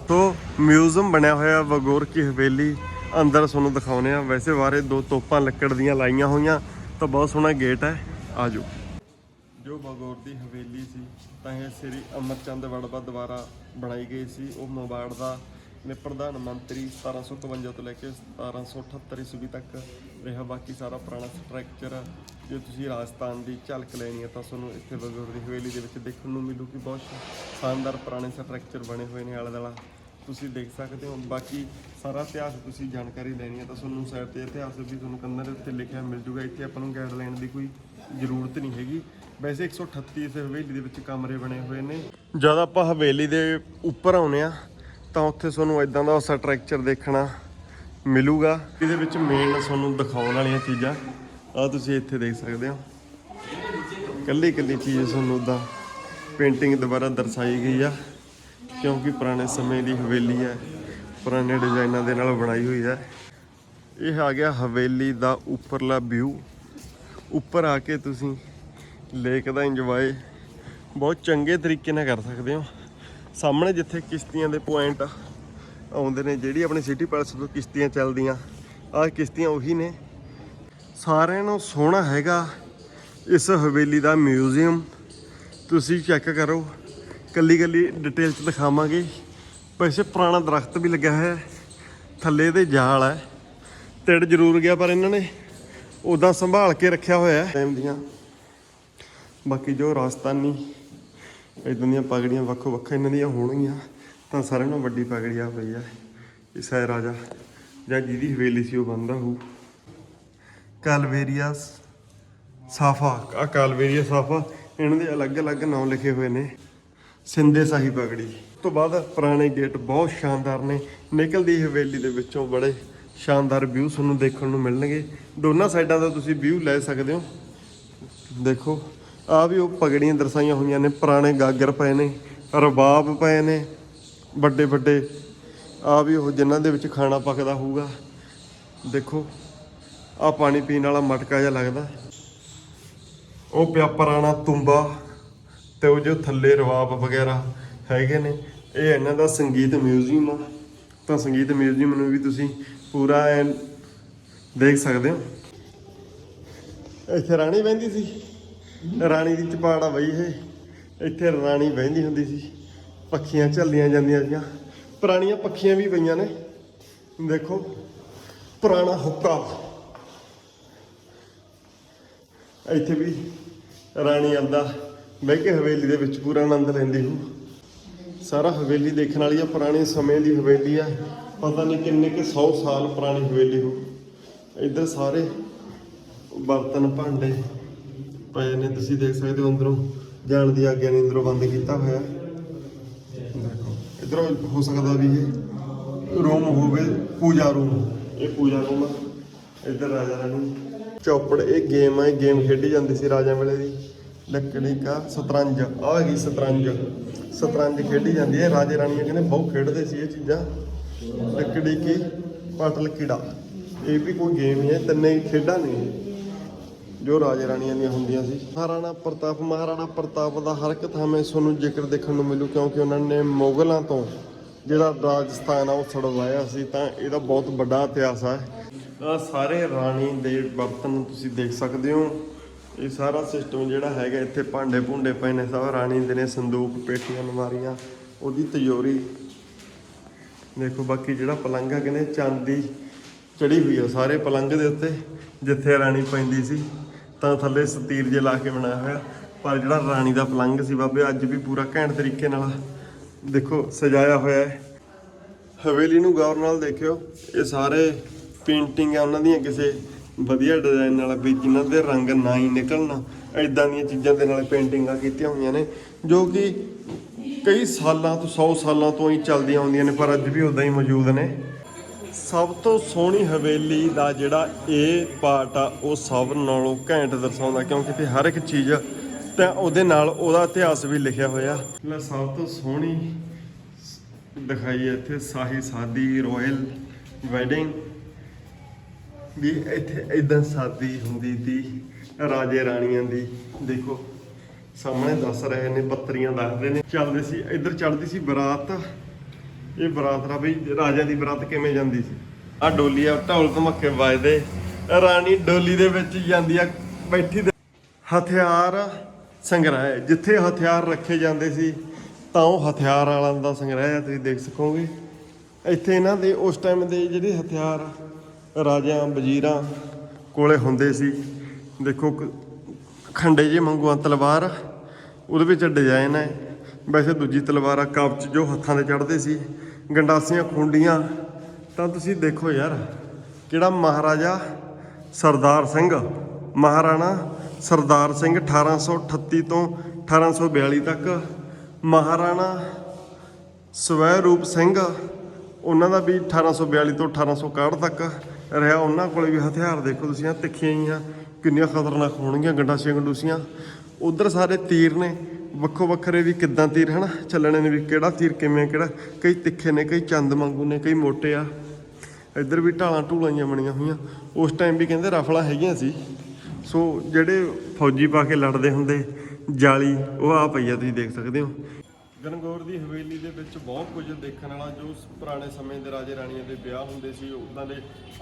ਤੋ, ਮਿਊਜ਼ੀਅਮ ਬਣਿਆ ਹੋਇਆ ਵਗੋਰ ਕੀ ਹਵੇਲੀ ਅੰਦਰ ਤੁਹਾਨੂੰ ਦਿਖਾਉਨੇ ਆ ਵੈਸੇ ਬਾਰੇ ਦੋ ਤੋਪਾਂ ਲੱਕੜ ਦੀਆਂ ਲਾਈਆਂ ਹੋਈਆਂ, ਤਾਂ ਬਹੁਤ ਸੋਹਣਾ ਗੇਟ ਹੈ। ਆ ਜਾਓ ਜੋ ਬਾਗੌਰ ਦੀ ਹਵੇਲੀ ਸੀ, ਤਾਂ ਇਹ ਸ੍ਰੀ ਅਮਰਚੰਦ ਵੜਵਾ ਦੁਆਰਾ ਬਣਾਈ ਗਈ ਸੀ। ਉਹ ਮਵਾੜ ਦਾ ਨੇ ਪ੍ਰਧਾਨ ਮੰਤਰੀ 1752 ਤੋਂ ਲੈ ਕੇ 1778 ਈਸਵੀ ਤੱਕ ਰਿਹਾ। ਬਾਕੀ ਸਾਰਾ ਪੁਰਾਣਾ ਸਟਰਕਚਰ ਜੇ ਤੁਸੀਂ ਰਾਜਸਥਾਨ ਦੀ ਝਲਕ ਲੈਣੀ ਹੈ ਤਾਂ ਤੁਹਾਨੂੰ ਇੱਥੇ ਬਾਗੌਰ ਦੀ ਹਵੇਲੀ ਦੇ ਵਿੱਚ ਦੇਖਣ ਨੂੰ ਮਿਲੂਗੀ ਬਹੁਤ ਸ਼ਾਨਦਾਰ ਪੁਰਾਣੇ ਸਟਰਕਚਰ ਬਣੇ ਹੋਏ ਨੇ ਆਲੇ ਦੁਆਲਾ ਤੁਸੀਂ ਦੇਖ ਸਕਦੇ ਹੋ। ਬਾਕੀ ਸਾਰਾ ਇਤਿਹਾਸ ਤੁਸੀਂ ਜਾਣਕਾਰੀ ਲੈਣੀ ਹੈ ਤਾਂ ਤੁਹਾਨੂੰ ਸਾਈਡ ਤੇ ਇਤਿਹਾਸ ਵੀ ਤੁਹਾਨੂੰ ਕੰਨਾਂ ਦੇ ਉੱਤੇ ਲਿਖਿਆ ਮਿਲ ਜੂਗਾ। ਇੱਥੇ ਆਪਾਂ ਨੂੰ ਗਾਈਡਲਾਈਨ ਦੀ ਕੋਈ ਜ਼ਰੂਰਤ ਨਹੀਂ ਹੈਗੀ। ਵੈਸੇ 138 ਇਸ ਹਵੇਲੀ ਦੇ ਵਿੱਚ ਕਮਰੇ ਬਣੇ ਹੋਏ ਨੇ। ਜਦ ਆਪਾਂ ਹਵੇਲੀ ਦੇ ਉੱਪਰ ਆਉਨੇ ਆ ਤਾਂ ਉੱਥੇ ਤੁਹਾਨੂੰ ਇਦਾਂ ਦਾ ਸਟਰਕਚਰ ਦੇਖਣਾ ਮਿਲੂਗਾ। ਇਹਦੇ ਵਿੱਚ ਮੇਨ ਤੁਹਾਨੂੰ ਦਿਖਾਉਣ ਵਾਲੀਆਂ ਚੀਜ਼ਾਂ ਆ ਤੁਸੀਂ ਇੱਥੇ ਦੇਖ ਸਕਦੇ ਹੋ। ਕੱਲੀ ਕੱਲੀ ਚੀਜ਼ ਤੁਹਾਨੂੰ ਦਾ ਪੇਂਟਿੰਗ ਦੁਬਾਰਾ ਦਰਸਾਈ ਗਈ ਆ। ਕਿਉਂਕਿ ਪੁਰਾਣੇ ਸਮੇਂ ਦੀ ਹਵੇਲੀ ਹੈ ਪੁਰਾਣੇ ਡਿਜ਼ਾਈਨਾਂ ਦੇ ਨਾਲ ਬਣਾਈ ਹੋਈ ਹੈ ਇਹ ਆ ਗਿਆ ਹਵੇਲੀ ਦਾ ਉੱਪਰਲਾ ਵਿਊ ਉੱਪਰ ਆ ਕੇ ਤੁਸੀਂ ਲੇਕ ਦਾ ਇੰਜੋਏ ਬਹੁਤ ਚੰਗੇ ਤਰੀਕੇ ਨਾਲ ਕਰ ਸਕਦੇ ਹੋ। ਸਾਹਮਣੇ ਜਿੱਥੇ ਕਿਸ਼ਤੀਆਂ ਦੇ ਪੁਆਇੰਟ ਆਉਂਦੇ ਨੇ ਜਿਹੜੀ ਆਪਣੀ ਸਿਟੀ ਪੈਲਸ ਤੋਂ ਕਿਸ਼ਤੀਆਂ ਚੱਲਦੀਆਂ। ਆਹ ਕਿਸ਼ਤੀਆਂ ਉਹੀ ਨੇ। ਸਾਰਿਆਂ ਨੂੰ ਸੋਹਣਾ ਹੈਗਾ ਇਸ ਹਵੇਲੀ ਦਾ ਮਿਊਜ਼ੀਅਮ। ਤੁਸੀਂ ਚੈੱਕ ਕਰੋ, ਕੱਲੀ ਕੱਲੀ ਡਿਟੇਲ ਚ ਦਿਖਾਵਾਂਗੇ। ਵੈਸੇ ਪੁਰਾਣਾ ਦਰਖਤ ਵੀ ਲੱਗਿਆ ਹੋਇਆ ਹੈ, ਥੱਲੇ ਦੇ ਜਾਲ ਹੈ। ਤਿੜ ਜ਼ਰੂਰ ਗਿਆ ਪਰ ਇਹਨਾਂ ਨੇ ਉਦਾਂ ਸੰਭਾਲ ਕੇ ਰੱਖਿਆ ਹੋਇਆ ਹੈ। ਟਾਈਮ ਦੀਆਂ। ਬਾਕੀ ਜੋ ਰਾਜਸਥਾਨੀ ਇਦਾਂ ਦੀਆਂ ਪਗੜੀਆਂ ਵੱਖੋ ਵੱਖ ਇਹਨਾਂ ਦੀਆਂ ਹੋਣਗੀਆਂ, ਤਾਂ ਸਾਰਿਆਂ ਨਾਲੋਂ ਵੱਡੀ ਪਗੜੀ ਆ ਪਈ ਆ। ਇਸ ਹੈ ਰਾਜਾ, ਜਾਂ ਜਿਹਦੀ ਹਵੇਲੀ ਸੀ ਉਹ ਬੰਦਾ ਹੋਊ। ਕਾਲਵੇਰੀਆ ਸਾਫਾ। ਆ ਕਾਲਵੇਰੀਆ ਸਾਫਾ, ਇਹਨਾਂ ਦੇ ਅਲੱਗ-ਅਲੱਗ ਨਾਮ ਲਿਖੇ ਹੋਏ ਨੇ। ਸਿੰਦੇ ਸਾਹੀ ਪਗੜੀ। ਤੋਂ ਬਾਅਦ ਪੁਰਾਣੇ ਗੇਟ ਬਹੁਤ ਸ਼ਾਨਦਾਰ ਨੇ। ਨਿਕਲਦੀ ਹਵੇਲੀ ਦੇ ਵਿੱਚੋਂ ਬੜੇ ਸ਼ਾਨਦਾਰ ਵਿਊ ਤੁਹਾਨੂੰ ਦੇਖਣ ਨੂੰ ਮਿਲਣਗੇ। ਦੋਨਾਂ ਸਾਈਡਾਂ ਦਾ ਤੁਸੀਂ ਵਿਊ ਲੈ ਸਕਦੇ ਹੋ। ਦੇਖੋ ਆ ਵੀ ਉਹ ਪਗੜੀਆਂ ਦਰਸਾਈਆਂ ਹੋਈਆਂ ਨੇ। ਪੁਰਾਣੇ ਗਾਗਰ ਪਏ ਨੇ, ਰਬਾਬ ਪਏ ਨੇ ਵੱਡੇ ਵੱਡੇ ਆ ਵੀ ਉਹ ਜਿਨ੍ਹਾਂ ਦੇ ਵਿੱਚ ਖਾਣਾ ਪੱਕਦਾ ਹੋਊਗਾ। ਦੇਖੋ ਆ ਪਾਣੀ ਪੀਣ ਵਾਲਾ ਮਟਕਾ ਜਿਹਾ ਲੱਗਦਾ। ਉਹ ਪਿਆ ਪੁਰਾਣਾ ਤੁੰਬਾ ਤੇ ਉਹ ਜੋ ਥੱਲੇ ਰਵਾਬ ਵਗੈਰਾ ਹੈਗੇ ਨੇ, ਇਹ ਇਹਨਾਂ ਦਾ ਸੰਗੀਤ ਮਿਊਜ਼ੀਅਮ ਆ। ਤਾਂ ਸੰਗੀਤ ਮਿਊਜ਼ੀਅਮ ਨੂੰ ਵੀ ਤੁਸੀਂ ਪੂਰਾ ਦੇਖ ਸਕਦੇ ਹੋ। ਇੱਥੇ ਰਾਣੀ ਬਹਿੰਦੀ ਸੀ। ਰਾਣੀ ਦੀ ਚਪਾੜਾ ਬਈ ਇਹ। ਇੱਥੇ ਰਾਣੀ ਬਹਿੰਦੀ ਹੁੰਦੀ ਸੀ। ਪੱਖੀਆਂ ਝੱਲੀਆਂ ਜਾਂਦੀਆਂ ਸੀਗੀਆਂ ਪੁਰਾਣੀਆਂ ਪੱਖੀਆਂ ਵੀ ਪਈਆਂ ਨੇ। ਦੇਖੋ, ਪੁਰਾਣਾ ਹੁੱਕਾ। ਇੱਥੇ ਵੀ ਰਾਣੀ ਆਂਦਾ ਬਹਿ ਕੇ ਹਵੇਲੀ ਦੇ ਵਿੱਚ ਪੂਰਾ ਆਨੰਦ ਲੈਂਦੀ ਹੂੰ। ਸਾਰਾ ਹਵੇਲੀ ਦੇਖਣ ਵਾਲੀ ਆ, ਪੁਰਾਣੇ ਸਮੇਂ ਦੀ ਹਵੇਲੀ ਆ। ਪਤਾ ਨਹੀਂ ਕਿੰਨੇ ਕਿ 100 ਸਾਲ ਪੁਰਾਣੀ ਹਵੇਲੀ ਹੋ। ਇੱਧਰ ਸਾਰੇ ਬਰਤਨ ਭਾਂਡੇ ਪਏ ਨੇ, ਤੁਸੀਂ ਦੇਖ ਸਕਦੇ ਹੋ ਅੰਦਰੋਂ ਜਾਣ ਦੀ ਆਗਿਆ ਨਹੀਂ, ਅੰਦਰੋਂ ਬੰਦ ਕੀਤਾ ਹੋਇਆ। ਦੇਖੋ, ਇੱਧਰੋਂ ਹੋ ਸਕਦਾ ਵੀ ਇਹ ਰੂਮ ਹੋਵੇ, ਪੂਜਾ ਰੂਮ। ਇਹ ਪੂਜਾ ਰੂਮ ਆ। ਇੱਧਰ ਰਾਜਾ ਰਾਣੀ ਚੌਪੜ, ਇਹ ਗੇਮ ਹੈ ਗੇਮ ਖੇਡੀ ਜਾਂਦੀ ਸੀ ਰਾਜਾ ਵੇਲੇ ਦੀ। ਲੱਕੜੀ ਕਾ ਸਤਰੰਜ, ਆ ਗਈ ਸਤਰੰਜ। ਸਤਰੰਜ ਖੇਡੀ ਜਾਂਦੀ ਹੈ, ਰਾਜੇ ਰਾਣੀਆਂ ਕਹਿੰਦੇ ਬਹੁਤ ਖੇਡਦੇ ਸੀ ਇਹ ਚੀਜ਼ਾਂ। ਲੱਕੜੀ ਕੀ? ਪਾਟਲ ਕੀੜਾ। ਇਹ ਵੀ ਕੋਈ ਗੇਮ ਹੈ ਤਿੰਨੇ ਖੇਡਾਂ ਨੇ ਇਹ। ਜੋ ਰਾਜੇ ਰਾਣੀਆਂ ਦੀਆਂ ਹੁੰਦੀਆਂ ਸੀ। ਮਹਾਰਾਣਾ ਪ੍ਰਤਾਪ ਮਹਾਰਾਣਾ ਪ੍ਰਤਾਪ ਦਾ ਹਰ ਇੱਕ ਥਾਵੇਂ ਤੁਹਾਨੂੰ ਜ਼ਿਕਰ ਦੇਖਣ ਨੂੰ ਮਿਲੂ, ਕਿਉਂਕਿ ਉਹਨਾਂ ਨੇ ਮੁਗਲਾਂ ਤੋਂ ਜਿਹੜਾ ਰਾਜਸਥਾਨ ਆ ਉਹ ਛਡਵਾਇਆ ਸੀ, ਤਾਂ ਇਹਦਾ ਬਹੁਤ ਵੱਡਾ ਇਤਿਹਾਸ ਹੈ ਆ ਸਾਰੇ ਰਾਣੀ ਦੇ ਬਰਤਨ ਤੁਸੀਂ ਦੇਖ ਸਕਦੇ ਹੋ। ਇਹ ਸਾਰਾ ਸਿਸਟਮ ਜਿਹੜਾ ਹੈਗਾ ਇੱਥੇ ਭਾਂਡੇ ਭੁੰਡੇ ਪਏ ਨੇ ਸਭ ਰਾਣੀ ਦੇ ਨੇ ਸੰਦੂਕ, ਪੇਟੀਆਂ ਅਲਮਾਰੀਆਂ, ਉਹਦੀ ਤਿਜੋਰੀ। ਦੇਖੋ ਬਾਕੀ ਜਿਹੜਾ ਪਲੰਗ ਹੈ ਕਹਿੰਦੇ ਚਾਂਦੀ ਚੜੀ ਹੋਈ ਆ ਸਾਰੇ ਪਲੰਘ ਦੇ ਉੱਤੇ, ਜਿੱਥੇ ਰਾਣੀ ਪੈਂਦੀ ਸੀ, ਤਾਂ ਥੱਲੇ ਸਤੀਰ ਜੇ ਲਾ ਕੇ ਬਣਾਇਆ ਹੋਇਆ। ਪਰ ਜਿਹੜਾ ਰਾਣੀ ਦਾ ਪਲੰਘ ਸੀ ਬਾਬੇ, ਅੱਜ ਵੀ ਪੂਰਾ ਘੈਂਟ ਤਰੀਕੇ ਨਾਲ ਦੇਖੋ ਸਜਾਇਆ ਹੋਇਆ ਹੈ। ਹਵੇਲੀ ਨੂੰ ਗੌਰ ਨਾਲ ਦੇਖਿਓ, ਇਹ ਸਾਰੇ ਪੇਂਟਿੰਗ ਆ, ਉਹਨਾਂ ਦੀਆਂ ਕਿਸੇ ਵਧੀਆ ਡਿਜ਼ਾਈਨ ਨਾਲ ਵੀ ਜਿਨ੍ਹਾਂ ਦੇ ਰੰਗ ਨਾ ਹੀ ਨਿਕਲਣਾ ਐਦਾਂ ਦੀਆਂ ਚੀਜ਼ਾਂ ਦੇ ਨਾਲ ਪੇਂਟਿੰਗਾਂ ਕੀਤੀਆਂ ਹੋਈਆਂ ਨੇ, ਜੋ ਕਿ ਕਈ ਸਾਲਾਂ ਤੋਂ 100 ਸਾਲਾਂ ਤੋਂ ਹੀ ਚੱਲਦੀਆਂ ਆਉਂਦੀਆਂ ਨੇ, ਪਰ ਅੱਜ ਵੀ ਉਦਾਂ ਹੀ ਮੌਜੂਦ ਨੇ। ਸਭ ਤੋਂ ਸੋਹਣੀ ਹਵੇਲੀ ਦਾ ਜਿਹੜਾ ਇਹ ਪਾਰਟ ਆ, ਉਹ ਸਭ ਨਾਲੋਂ ਘੈਂਟ ਦਰਸਾਉਂਦਾ, ਕਿਉਂਕਿ ਤੇ ਹਰ ਇੱਕ ਚੀਜ਼ ਤਾਂ ਉਹਦੇ ਨਾਲ ਉਹਦਾ ਇਤਿਹਾਸ ਵੀ ਲਿਖਿਆ ਹੋਇਆ। ਲੈ, ਸਭ ਤੋਂ ਸੋਹਣੀ ਦਿਖਾਈ ਇੱਥੇ ਸਾਹੀ ਸਾਦੀ ਰੋਇਲ ਵੈਡਿੰਗ। ਵੀ ਇੱਥੇ ਇਦਾਂ ਸਾਦੀ ਹੁੰਦੀ ਸੀ ਰਾਜੇ ਰਾਣੀਆਂ ਦੀ। ਦੇਖੋ, ਸਾਹਮਣੇ ਦੱਸ ਰਹੇ ਨੇ, ਪੱਤਰੀਆਂ ਦੱਸਦੇ ਨੇ, ਚੱਲਦੇ ਸੀ, ਇੱਧਰ ਚੱਲਦੀ ਸੀ ਬਰਾਤ। ਇਹ ਬਰਾਤ ਰਾ ਬਈ ਰਾਜਾ ਦੀ ਬਰਾਤ ਕਿਵੇਂ ਜਾਂਦੀ ਸੀ? ਆ ਡੋਲੀ ਆ, ਢੋਲ ਧਮੱਕੇ ਵੱਜਦੇ। ਰਾਣੀ ਡੋਲੀ ਦੇ ਵਿੱਚ ਜਾਂਦੀ ਆ, ਬੈਠੀ ਦੇ। ਹਥਿਆਰ ਸੰਗ੍ਰਹਿ, ਜਿੱਥੇ ਹਥਿਆਰ ਰੱਖੇ ਜਾਂਦੇ ਸੀ, ਤਾਂ ਉਹ ਹਥਿਆਰ ਵਾਲਾਂ ਦਾ ਸੰਗ੍ਰਹਿ ਆ, ਤੁਸੀਂ ਦੇਖ ਸਕੋਗੇ। ਇੱਥੇ ਇਹਨਾਂ ਦੇ, ਉਸ ਟਾਈਮ ਦੇ ਜਿਹੜੇ ਹਥਿਆਰ ਰਾਜਿਆਂ, ਵਜ਼ੀਰਾਂ ਕੋਲੇ ਹੁੰਦੇ ਸੀ। ਦੇਖੋ, ਕ- ਖੰਡੇ ਜੇ ਮੰਗੂਆਂ ਤਲਵਾਰ, ਉਹਦੇ ਵਿੱਚ ਡਿਜ਼ਾਈਨ ਹੈ। ਵੈਸੇ ਦੂਜੀ ਤਲਵਾਰ ਆ ਕਬਚ ਜੋ ਹੱਥਾਂ ਤੇ ਚੜ੍ਹਦੇ ਸੀ। ਗੰਡਾਸੀਆਂ, ਖੁੰਡੀਆਂ, ਤਾਂ ਤੁਸੀਂ ਦੇਖੋ ਯਾਰ, ਕਿਹੜਾ ਮਹਾਰਾਜਾ ਸਰਦਾਰ ਸਿੰਘ, ਮਹਾਰਾਣਾ ਸਰਦਾਰ ਸਿੰਘ 1838 ਤੋਂ 1842 ਤੱਕ, ਮਹਾਰਾਣਾ ਸਵੈ ਰੂਪ ਸਿੰਘ, ਉਹਨਾਂ ਦਾ ਵੀ 1842 ਤੋਂ 1861 ਤੱਕ ਰਿਹਾ ਉਹਨਾਂ ਕੋਲੇ ਵੀ ਹਥਿਆਰ ਦੇਖੋ ਤੁਸੀਂ ਆ ਤਿੱਖੀਆਂ ਜੀਆਂ, ਕਿੰਨੀਆਂ ਖਤਰਨਾਕ ਹੋਣਗੀਆਂ ਗੰਡਾਸੀਆਂ ਗੰਡੂਸੀਆਂ। ਉਧਰ ਸਾਰੇ ਤੀਰ ਨੇ, ਵੱਖੋ ਵੱਖਰੇ ਵੀ ਕਿੱਦਾਂ ਤੀਰ, ਹਨਾ? ਚੱਲਣੇ ਨੇ ਵੀ ਕਿਹੜਾ ਤੀਰ ਕਿਵੇਂ ਕਿਹੜਾ, ਕਈ ਤਿੱਖੇ ਨੇ, ਕਈ ਚੰਦ ਵਾਂਗੂ ਨੇ, ਕਈ ਮੋਟੇ ਆ। ਇੱਧਰ ਵੀ ਢਾਲਾਂ ਢੂਲਾਂ ਜਿਹੀਆਂ ਬਣੀਆਂ ਹੋਈਆਂ। ਉਸ ਟਾਈਮ ਵੀ ਕਹਿੰਦੇ ਰਫਲਾਂ ਹੈਗੀਆਂ ਸੀ। ਸੋ ਜਿਹੜੇ ਫੌਜੀ ਪਾ ਕੇ ਲੜਦੇ ਹੁੰਦੇ, ਜਾਲੀ, ਉਹ ਆ ਪਈ ਆ, ਤੁਸੀਂ ਦੇਖ ਸਕਦੇ ਹੋ। ਗਨਗੌਰ ਦੀ ਹਵੇਲੀ ਦੇ ਵਿੱਚ ਬਹੁਤ ਕੁਝ ਦੇਖਣ ਵਾਲਾ, ਜੋ ਪੁਰਾਣੇ ਸਮੇਂ ਦੇ ਰਾਜੇ ਰਾਣੀਆਂ ਦੇ ਵਿਆਹ ਹੁੰਦੇ ਸੀ ਉਦਾਂ ਦੇ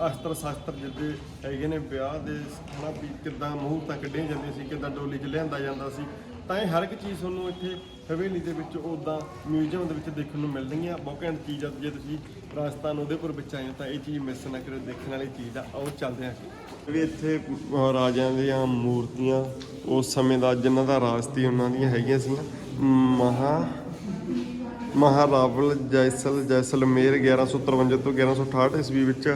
ਅਸਤਰ ਸ਼ਸਤਰ ਜਿੱਦੇ ਹੈਗੇ ਨੇ ਵਿਆਹ ਦੇ, ਹਨਾ ਵੀ ਕਿੱਦਾਂ ਮੂਹਰਤਾਂ ਕੱਢੀਆਂ ਜਾਂਦੀਆਂ ਸੀ, ਕਿੱਦਾਂ ਡੋਲੀ 'ਚ ਲਿਆਂਦਾ ਜਾਂਦਾ ਸੀ। ਤਾਂ ਇਹ ਹਰ ਇੱਕ ਚੀਜ਼ ਤੁਹਾਨੂੰ ਇੱਥੇ ਹਵੇਲੀ ਦੇ ਵਿੱਚ ਉਦਾਂ ਮਿਊਜ਼ੀਅਮ ਦੇ ਵਿੱਚ ਦੇਖਣ ਨੂੰ ਮਿਲਣਗੀਆਂ। ਬਹੁਤ ਘੈਂਟ ਚੀਜ਼ ਆ, ਜੇ ਤੁਸੀਂ ਰਾਜਸਥਾਨ ਉਦੈਪੁਰ ਵਿੱਚ ਆਏ ਤਾਂ ਇਹ ਚੀਜ਼ ਮਿਸ ਨਾ ਕਰਿਓ, ਦੇਖਣ ਵਾਲੀ ਚੀਜ਼ ਆ। ਆਓ ਚੱਲਦੇ ਹਾਂ ਵੀ ਇੱਥੇ ਰਾਜਿਆਂ ਦੀਆਂ ਮੂਰਤੀਆਂ, ਉਸ ਸਮੇਂ ਦਾ ਜਿਨ੍ਹਾਂ ਦਾ ਰਾਜ ਸੀ, ਉਹਨਾਂ ਦੀਆਂ ਹੈਗੀਆਂ ਸੀ ਮਹਾ ਮਹਾਰਾਵਲ ਜੈਸਲ ਜੈਸਲਮੇਰ 1153 ਤੋਂ 1168 ਈਸਵੀ ਵਿੱਚ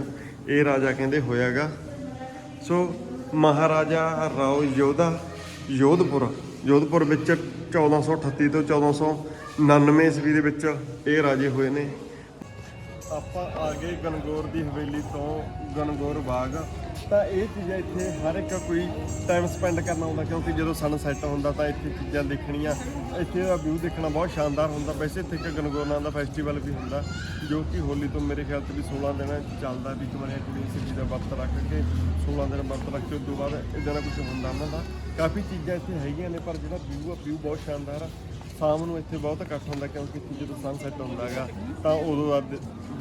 ਇਹ ਰਾਜਾ ਕਹਿੰਦੇ ਹੋਇਆਗਾ। ਸੋ ਮਹਾਰਾਜਾ ਰਾਓ ਯੋਧਾ ਯੋਧਪੁਰ ਯੋਧਪੁਰ ਵਿੱਚ 1438 ਤੋਂ 1499 ਈਸਵੀ ਦੇ ਵਿੱਚ ਇਹ ਰਾਜੇ ਹੋਏ ਨੇ। ਆਪਾਂ ਆ ਗਏ ਗਨਗੌਰ ਦੀ ਹਵੇਲੀ ਤੋਂ ਗਨਗੌਰ ਬਾਗ। ਤਾਂ ਇਹ ਚੀਜ਼ਾਂ ਇੱਥੇ ਹਰ ਇੱਕ ਕੋਈ ਟਾਈਮ ਸਪੈਂਡ ਕਰਨਾ ਹੁੰਦਾ, ਕਿਉਂਕਿ ਜਦੋਂ ਸਨਸੈੱਟ ਹੁੰਦਾ ਤਾਂ ਇੱਥੇ ਚੀਜ਼ਾਂ ਦੇਖਣੀਆਂ, ਇੱਥੇ ਦਾ ਵਿਊ ਦੇਖਣਾ ਬਹੁਤ ਸ਼ਾਨਦਾਰ ਹੁੰਦਾ। ਵੈਸੇ ਇੱਥੇ ਇੱਕ ਗਨਗੌਰ ਦਾ ਫੈਸਟੀਵਲ ਵੀ ਹੁੰਦਾ, ਜੋ ਕਿ ਹੋਲੀ ਤੋਂ ਮੇਰੇ ਖਿਆਲ 'ਚ ਵੀ 16 ਦਿਨ ਚੱਲਦਾ ਵੀ ਕਮਰਿਆ ਕਿਵੇਂ ਸਿੱਧੀ ਦਾ ਵਰਤ ਰੱਖ ਕੇ 16 ਦਿਨ ਵਰਤ ਰੱਖ ਕੇ ਉਸ ਤੋਂ ਬਾਅਦ ਇਦਾਂ ਦਾ ਕੁਝ ਹੁੰਦਾ ਉਹਨਾਂ ਦਾ ਕਾਫੀ ਚੀਜ਼ਾਂ ਇੱਥੇ ਹੈਗੀਆਂ ਨੇ, ਪਰ ਜਿਹੜਾ ਵਿਊ ਆ ਵਿਊ ਬਹੁਤ ਸ਼ਾਨਦਾਰ ਆ। ਸ਼ਾਮ ਨੂੰ ਇੱਥੇ ਬਹੁਤ ਇਕੱਠ ਹੁੰਦਾ, ਕਿਉਂਕਿ ਇੱਥੇ ਜਦੋਂ ਸਨਸੈਟ ਹੁੰਦਾ ਹੈਗਾ ਤਾਂ ਉਦੋਂ ਦਾ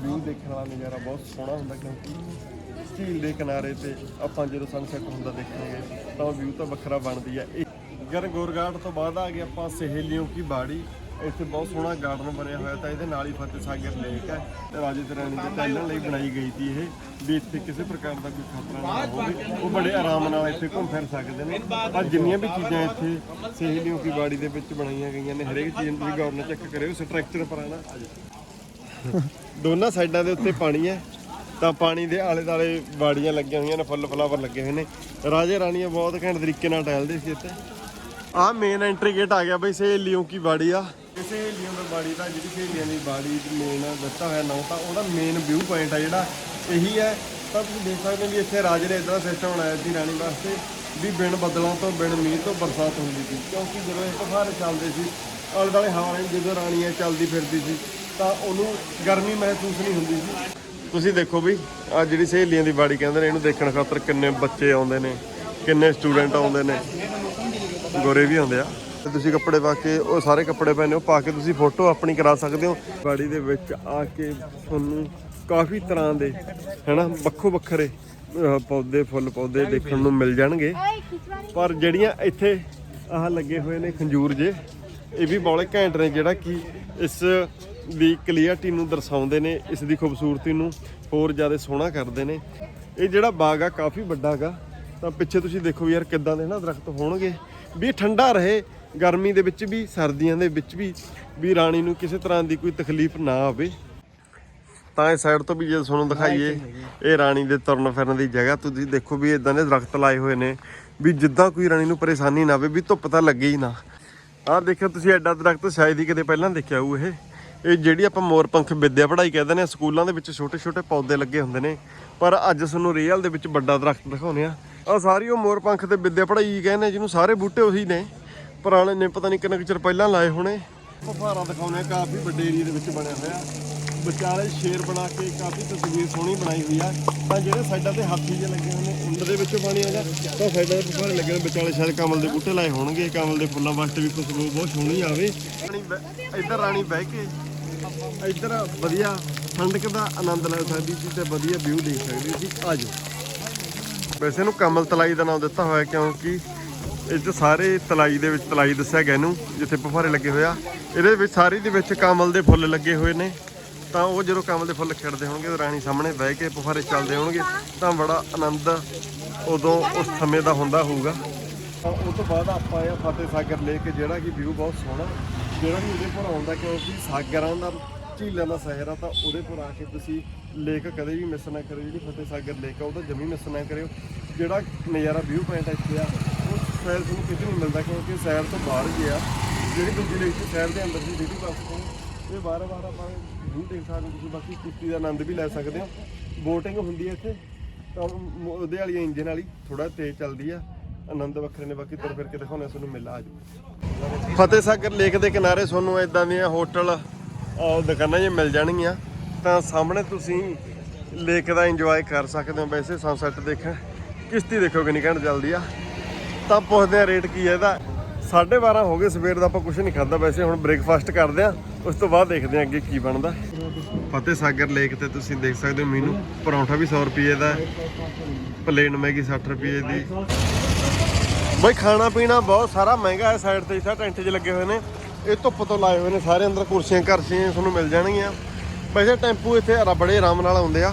ਵਿਊ ਦੇਖਣ ਵਾਲਾ ਨਜ਼ਾਰਾ ਬਹੁਤ ਸੋਹਣਾ ਹੁੰਦਾ, ਕਿਉਂਕਿ ਝੀਲ ਦੇ ਕਿਨਾਰੇ ਤੇ ਆਪਾਂ ਜਦੋਂ ਸਨਸੈਟ ਹੁੰਦਾ ਦੇਖਾਂਗੇ, ਤਾਂ ਉਹ ਵਿਊ ਤਾਂ ਵੱਖਰਾ ਬਣਦੀ ਹੈ ਇਹ ਗਰਗੋਰਗਾਟ ਤੋਂ ਬਾਅਦ ਆ ਗਏ ਆਪਾਂ ਸਹੇਲੀਆਂ ਕੀ ਬਾੜੀ। ਇੱਥੇ ਬਹੁਤ ਸੋਹਣਾ ਗਾਰਡਨ ਬਣਿਆ ਹੋਇਆ ਤਾਂ ਇਹਦੇ ਨਾਲ ਹੀ ਫਤਿਹ ਸਾਗਰ ਲੇਕ ਹੈ ਤੇ ਰਾਜੇ ਤੇ ਰਾਣੀ ਦੇ ਟਹਿਲਣ ਲਈ ਬਣਾਈ ਗਈ ਸੀ ਇਹ, ਵੀ ਇੱਥੇ ਕਿਸੇ ਪ੍ਰਕਾਰ ਦਾ ਕੋਈ ਖਤਰਾ ਨਾ ਹੋਵੇ। ਉਹ ਬੜੇ ਆਰਾਮ ਨਾਲ ਇੱਥੇ ਘੁੰਮ ਫਿਰ ਸਕਦੇ ਨੇ। ਪਰ ਜਿੰਨੀਆਂ ਵੀ ਚੀਜ਼ਾਂ ਇੱਥੇ ਸਹੇਲੀਆਂ ਕੀ ਬਾੜੀ ਦੇ ਵਿੱਚ ਬਣਾਈਆਂ ਗਈਆਂ ਨੇ, ਹਰੇਕ ਚੀਜ਼ ਨੂੰ ਤੁਸੀਂ ਗੌਰ ਨਾਲ ਚੈੱਕ ਕਰਿਓ ਸਟਰਕਚਰ ਪੁਰਾਣਾ ਦੋਨਾਂ ਸਾਈਡਾਂ ਦੇ ਉੱਤੇ ਪਾਣੀ ਹੈ ਤਾਂ ਪਾਣੀ ਦੇ ਆਲੇ ਦਾਲੇ ਬਾੜੀਆਂ ਲੱਗੀਆਂ ਹੋਈਆਂ ਨੇ, ਫੁੱਲ ਫਲਾਵਰ ਲੱਗੇ ਹੋਏ ਨੇ। ਰਾਜੇ ਰਾਣੀਆਂ ਬਹੁਤ ਘੈਂਟ ਤਰੀਕੇ ਨਾਲ ਟਹਿਲਦੇ ਸੀ ਇੱਥੇ। ਆਹ ਮੇਨ ਐਂਟਰੀ ਗੇਟ ਆ ਗਿਆ ਬਈ, ਸਹੇਲੀਆਂ ਕੀ ਬਾੜੀ ਆ। ਇਹ ਸਹੇਲੀਆਂ ਦੀ ਬਾੜੀ ਦਾ ਜਿਹੜੀ ਸਹੇਲੀਆਂ ਦੀ ਬਾੜੀ ਮੇਨ ਦਿੱਤਾ ਹੋਇਆ ਨਾਮ ਤਾਂ ਉਹਦਾ ਮੇਨ ਵਿਊ ਪੁਆਇੰਟ ਆ ਜਿਹੜਾ। ਇਹੀ ਹੈ। ਤਾਂ ਤੁਸੀਂ ਦੇਖ ਸਕਦੇ ਹੋ ਵੀ ਇੱਥੇ ਰਾਜੇ ਨੇ ਇਦਾਂ ਸਿਸਟਮ ਬਣਾਇਆ ਸੀ ਰਾਣੀ ਵਾਸਤੇ, ਵੀ ਬਿਨ ਬੱਦਲਾਂ ਤੋਂ ਬਿਨ ਮੀਂਹ ਤੋਂ ਬਰਸਾਤ ਹੁੰਦੀ ਸੀ। ਕਿਉਂਕਿ ਜਦੋਂ ਇਹ ਪਹਾੜ ਚੱਲਦੇ ਸੀ, ਆਲੇ ਦੁਆਲੇ ਹਵਾ ਜਦੋਂ ਰਾਣੀਆਂ ਚੱਲਦੀ ਫਿਰਦੀ ਸੀ, ਤਾਂ ਉਹਨੂੰ ਗਰਮੀ ਮਹਿਸੂਸ ਨਹੀਂ ਹੁੰਦੀ ਸੀ। ਤੁਸੀਂ ਦੇਖੋ ਵੀ ਆ ਜਿਹੜੀ ਸਹੇਲੀਆਂ ਦੀ ਬਾੜੀ ਕਹਿੰਦੇ ਨੇ, ਇਹਨੂੰ ਦੇਖਣ ਖਾਤਰ ਕਿੰਨੇ ਬੱਚੇ ਆਉਂਦੇ ਨੇ, ਕਿੰਨੇ ਸਟੂਡੈਂਟ ਆਉਂਦੇ ਨੇ। ਗੋਰੇ ਵੀ ਆਉਂਦੇ ਆ। ਤੇ ਤੁਸੀਂ ਕੱਪੜੇ ਪਾ ਕੇ, ਉਹ ਸਾਰੇ ਕੱਪੜੇ ਪਹਿਨੇ ਹੋ ਪਾ ਕੇ ਤੁਸੀਂ ਫੋਟੋ ਆਪਣੀ ਕਰਾ ਸਕਦੇ ਹੋ। ਬਾੜੀ ਦੇ ਵਿੱਚ ਆ ਕੇ ਤੁਹਾਨੂੰ ਕਾਫੀ ਤਰ੍ਹਾਂ ਦੇ, ਹੈਨਾ, ਵੱਖੋ ਵੱਖਰੇ ਪੌਦੇ, ਫੁੱਲ ਪੌਦੇ ਦੇਖਣ ਨੂੰ ਮਿਲ ਜਾਣਗੇ। ਪਰ ਜਿਹੜੀਆਂ ਇੱਥੇ ਆਹ ਲੱਗੇ ਹੋਏ ਨੇ ਖੰਜੂਰ ਜੇ, ਇਹ ਵੀ ਬੋਲੇ ਘੈਂਟ ਨੇ, ਜਿਹੜਾ ਕਿ ਇਸ ਦੀ ਕਲੀਅਰਟੀ ਨੂੰ ਦਰਸਾਉਂਦੇ ਨੇ ਇਸ ਦੀ ਖੂਬਸੂਰਤੀ ਨੂੰ ਹੋਰ ਜ਼ਿਆਦਾ ਸੋਹਣਾ ਕਰਦੇ ਨੇ। ਇਹ ਜਿਹੜਾ ਬਾਗ ਆ ਕਾਫੀ ਵੱਡਾ ਹੈਗਾ। ਤਾਂ ਪਿੱਛੇ ਤੁਸੀਂ ਦੇਖੋ ਵੀ ਯਾਰ ਕਿੱਦਾਂ ਦੇ ਨਾ ਦਰਖਤ ਹੋਣਗੇ। ਵੀ ਇਹ ਠੰਡਾ ਰਹੇ ਗਰਮੀ ਦੇ ਵਿੱਚ ਵੀ ਸਰਦੀਆਂ ਦੇ ਵਿੱਚ ਵੀ ਵੀ ਰਾਣੀ ਨੂੰ ਕਿਸੇ ਤਰ੍ਹਾਂ ਦੀ ਕੋਈ ਤਕਲੀਫ ਨਾ ਆਵੇ। ਤਾਂ ਇਸ ਸਾਈਡ ਤੋਂ ਵੀ ਜੇ ਤੁਹਾਨੂੰ ਦਿਖਾਈਏ ਇਹ ਰਾਣੀ ਦੇ ਤੁਰਨ ਫਿਰਨ ਦੀ ਜਗ੍ਹਾ। ਤੁਸੀਂ ਦੇਖੋ ਵੀ ਇਦਾਂ ਦੇ ਦਰਖਤ ਲਾਏ ਹੋਏ ਨੇ ਵੀ ਜਿੱਦਾਂ ਕੋਈ ਰਾਣੀ ਨੂੰ ਪਰੇਸ਼ਾਨੀ ਨਾ ਆਵੇ ਵੀ ਧੁੱਪ ਤਾਂ ਲੱਗੇ ਹੀ ਨਾ। ਆਹ ਦੇਖਿਓ ਤੁਸੀਂ ਐਡਾ ਦਰਖਤ ਸ਼ਾਇਦ ਹੀ ਕਿਤੇ ਪਹਿਲਾਂ ਦੇਖਿਆ ਹੋਊ ਇਹ। ਇਹ ਜਿਹੜੀ ਆਪਾਂ ਮੋਰਪੰਖ ਵਿਦਿਆ ਪੜ੍ਹਾਈ ਕਹਿੰਦੇ ਨੇ ਸਕੂਲਾਂ ਦੇ ਵਿੱਚ ਛੋਟੇ ਛੋਟੇ ਪੌਦੇ ਲੱਗੇ ਹੁੰਦੇ ਨੇ। ਪਰ ਅੱਜ ਤੁਹਾਨੂੰ ਰੀਅਲ ਦੇ ਵਿੱਚ ਵੱਡਾ ਦਰਖਤ ਦਿਖਾਉਂਦੇ ਆ। ਆ ਸਾਰੀ ਉਹ ਮੋਰਪੰਖ ਤੇ ਵਿਦਿਆ ਪੜ੍ਹਾਈ ਕਹਿੰਦੇ ਜਿਹਨੂੰ ਸਾਰੇ ਬੂਟੇ ਉਹੀ ਨੇ। ਪੁਰਾਣੇ ਨੇ ਪਤਾ ਨਹੀਂ ਕਿੰਨਾ ਕੁ ਚਿਰ ਪਹਿਲਾਂ ਲਾਏ ਹੋਣੇ। ਫੁਹਾਰਾ ਦਿਖਾਉਂਦੇ ਆ ਕਾਫੀ ਵੱਡੇ ਏਰੀਆ ਦੇ ਵਿੱਚ ਬਣਿਆ ਹੋਇਆ। ਵਿਚਾਲੇ ਸ਼ੇਰ ਬਣਾ ਕੇ ਕਾਫੀ ਤਸਵੀਰ ਸੋਹਣੀ ਬਣਾਈ ਹੋਈ ਆ। ਤਾਂ ਜਿਹੜੇ ਸਾਈਡਾਂ ਤੇ ਹਾਥੀ ਜਿਹੇ ਲੱਗੇ ਹੋਏ ਨੇ ਉਹਨਾਂ ਦੇ ਵਿੱਚੋਂ ਪਾਣੀ ਆਉਂਦਾ ਤਾਂ ਸਾਈਡਾਂ ਦੇ ਫੁਹਾਰੇ ਲੱਗੇ ਨੇ ਵਿਚਾਲੇ ਸ਼ਾਇਦ ਕਮਲ ਦੇ ਬੂਟੇ ਲਾਏ ਹੋਣਗੇ। ਕਮਲ ਦੇ ਫੁੱਲਾਂ ਵਾਸਤੇ ਵੀ ਖੁਸ਼ਬੂ ਬਹੁਤ ਸੋਹਣੀ ਆਵੇ। ਇੱਧਰ ਰਾਣੀ ਬਹਿ ਕੇ ਇੱਧਰ ਵਧੀਆ, ਠੰਡਕ ਦਾ ਆਨੰਦ ਲੈ ਸਕਦੀ ਸੀ ਤੇ ਵਧੀਆ ਵਿਊ ਦੇਖ ਸਕਦੀ ਸੀ। ਆਜੋ। ਵੈਸੇ ਇਹਨੂੰ ਕਮਲ ਤਲਾਈ ਦਾ ਨਾਮ ਦਿੱਤਾ ਹੋਇਆ ਕਿਉਂਕਿ ਇਹ 'ਚ ਸਾਰੇ ਤਲਾਈ ਦੇ ਵਿੱਚ ਤਲਾਈ ਦੱਸਿਆ ਗਿਆ ਇਹਨੂੰ, ਜਿੱਥੇ ਫੁਹਾਰੇ ਲੱਗੇ ਹੋਇਆ ਇਹਦੇ ਵਿੱਚ ਸਾਰੀ ਦੇ ਵਿੱਚ ਕਮਲ ਦੇ ਫੁੱਲ ਲੱਗੇ ਹੋਏ ਨੇ। ਤਾਂ ਉਹ ਜਦੋਂ ਕਮਲ ਦੇ ਫੁੱਲ ਖਿੜਦੇ ਹੋਣਗੇ ਰਾਣੀ ਸਾਹਮਣੇ ਬਹਿ ਕੇ ਫੁਹਾਰੇ ਚੱਲਦੇ ਹੋਣਗੇ, ਤਾਂ ਬੜਾ ਆਨੰਦ ਉਦੋਂ ਉਸ ਸਮੇਂ ਦਾ ਹੁੰਦਾ ਹੋਊਗਾ। ਤਾਂ ਉਹ ਤੋਂ ਬਾਅਦ ਆਪਾਂ ਆਏ ਆ ਫਤਿਹ ਸਾਗਰ ਲੇਕ ਜਿਹੜਾ ਕਿ ਵਿਊ ਬਹੁਤ ਸੋਹਣਾ ਜਿਹੜਾ ਵੀ ਉਹਦੇ ਪਰ ਆਉਂਦਾ ਕਿਉਂਕਿ ਸਾਗਰਾਂ ਦਾ, ਝੀਲਾਂ ਦਾ ਸ਼ਹਿਰ ਆ, ਤਾਂ ਉਹਦੇ ਪਰ ਆ ਕੇ ਤੁਸੀਂ ਲੇਕ ਕਦੇ ਵੀ ਮਿਸ ਨਾ ਕਰਿਓ, ਜਿਹੜੀ ਫਤਿਹ ਸਾਗਰ ਲੇਕ ਆ, ਉਹਦਾ ਜਮੀ ਮਿਸ ਨਾ ਕਰਿਓ। ਜਿਹੜਾ ਨਜ਼ਾਰਾ ਵਿਊ ਪੁਆਇੰਟ ਇੱਥੇ ਆ, ਉਹ ਸ਼ਹਿਰ ਤੁਹਾਨੂੰ ਕਿਤੇ ਨਹੀਂ ਮਿਲਦਾ, ਕਿਉਂਕਿ ਸ਼ਹਿਰ ਤੋਂ ਬਾਹਰ ਗਿਆ ਜਿਹੜੀ ਦੂਜੀ ਲੇਕ ਸੀ ਸ਼ਹਿਰ ਦੇ ਅੰਦਰ ਦੀ ਜਿਹੜੀ ਬੱਸ ਤੋਂ ਇਹ ਵਾਰ ਵਾਰ ਆਪਾਂ ਵਿਊ ਦੇਖ ਸਕਦੇ, ਤੁਸੀਂ ਬਾਕੀ ਕੁਸ਼ਤੀ ਦਾ ਆਨੰਦ ਵੀ ਲੈ ਸਕਦੇ ਹੋ। ਬੋਟਿੰਗ ਹੁੰਦੀ ਹੈ ਇੱਥੇ, ਤਾਂ ਉਹਦੇ ਵਾਲੀ ਇੰਜਨ ਵਾਲੀ ਥੋੜਾ ਤੇਜ਼ ਚੱਲਦੀ ਆ। ਆਨੰਦ ਵੱਖਰੇ ਨੇ, ਬਾਕੀ ਤੁਰ ਫਿਰ ਕੇ ਦਿਖਾਉਣੇ ਤੁਹਾਨੂੰ ਮੇਲਾ ਆ ਜਾਊ। ਫਤਿਹ ਸਾਗਰ ਲੇਕ ਦੇ ਕਿਨਾਰੇ ਤੁਹਾਨੂੰ ਇਦਾਂ ਦੀਆਂ ਹੋਟਲ ਦੁਕਾਨਾਂ ਜੇ ਮਿਲ ਜਾਣਗੀਆਂ। ਤਾਂ ਸਾਹਮਣੇ ਤੁਸੀਂ ਲੇਕ ਦਾ ਇੰਜੋਏ ਕਰ ਸਕਦੇ ਹੋ, ਵੈਸੇ ਸਨਸੈਟ ਦੇਖਣ। ਕਿਸ਼ਤੀ ਦੇਖੋ ਕਿੰਨੀ ਘੰਟ ਚੱਲਦੀ ਆ। ਤਾਂ ਪੁੱਛਦੇ ਆ ਰੇਟ ਕੀ ਹੈ ਇਹਦਾ। 12:30 ਹੋ ਗਏ, ਸਵੇਰ ਦਾ ਆਪਾਂ ਕੁਝ ਨਹੀਂ ਖਾਦਾ ਵੈਸੇ ਹੁਣ ਬ੍ਰੇਕਫਾਸਟ ਕਰਦੇ ਆ ਉਸ ਤੋਂ ਬਾਅਦ ਦੇਖਦੇ ਆ ਅੱਗੇ ਕੀ ਬਣਦਾ। ਫਤਿਹ ਸਾਗਰ ਲੇਕ ਤੇ ਤੁਸੀਂ ਦੇਖ ਸਕਦੇ ਹੋ ਮੀਨੂ। ਪਰੌਂਠਾ ਵੀ 100 ਰੁਪਏ ਦਾ ਪਲੇਨ ਮੈਗੀ 60 ਰੁਪਏ ਦੀ। ਬਈ ਖਾਣਾ ਪੀਣਾ ਬਹੁਤ ਸਾਰਾ ਮਹਿੰਗਾ ਹੈ ਸਾਈਡ ਤੇ, ਇੱਥੇ ਟੈਂਟ 'ਚ ਲੱਗੇ ਹੋਏ ਨੇ। ਇਹ ਧੁੱਪ ਤੋਂ ਲਾਏ ਹੋਏ ਨੇ ਸਾਰੇ ਅੰਦਰ, ਕੁਰਸੀਆਂ ਕਰਸੀਆਂ ਤੁਹਾਨੂੰ ਮਿਲ ਜਾਣਗੀਆਂ। ਵੈਸੇ ਟੈਂਪੂ ਇੱਥੇ ਬੜੇ ਆਰਾਮ ਨਾਲ ਆਉਂਦੇ ਆ।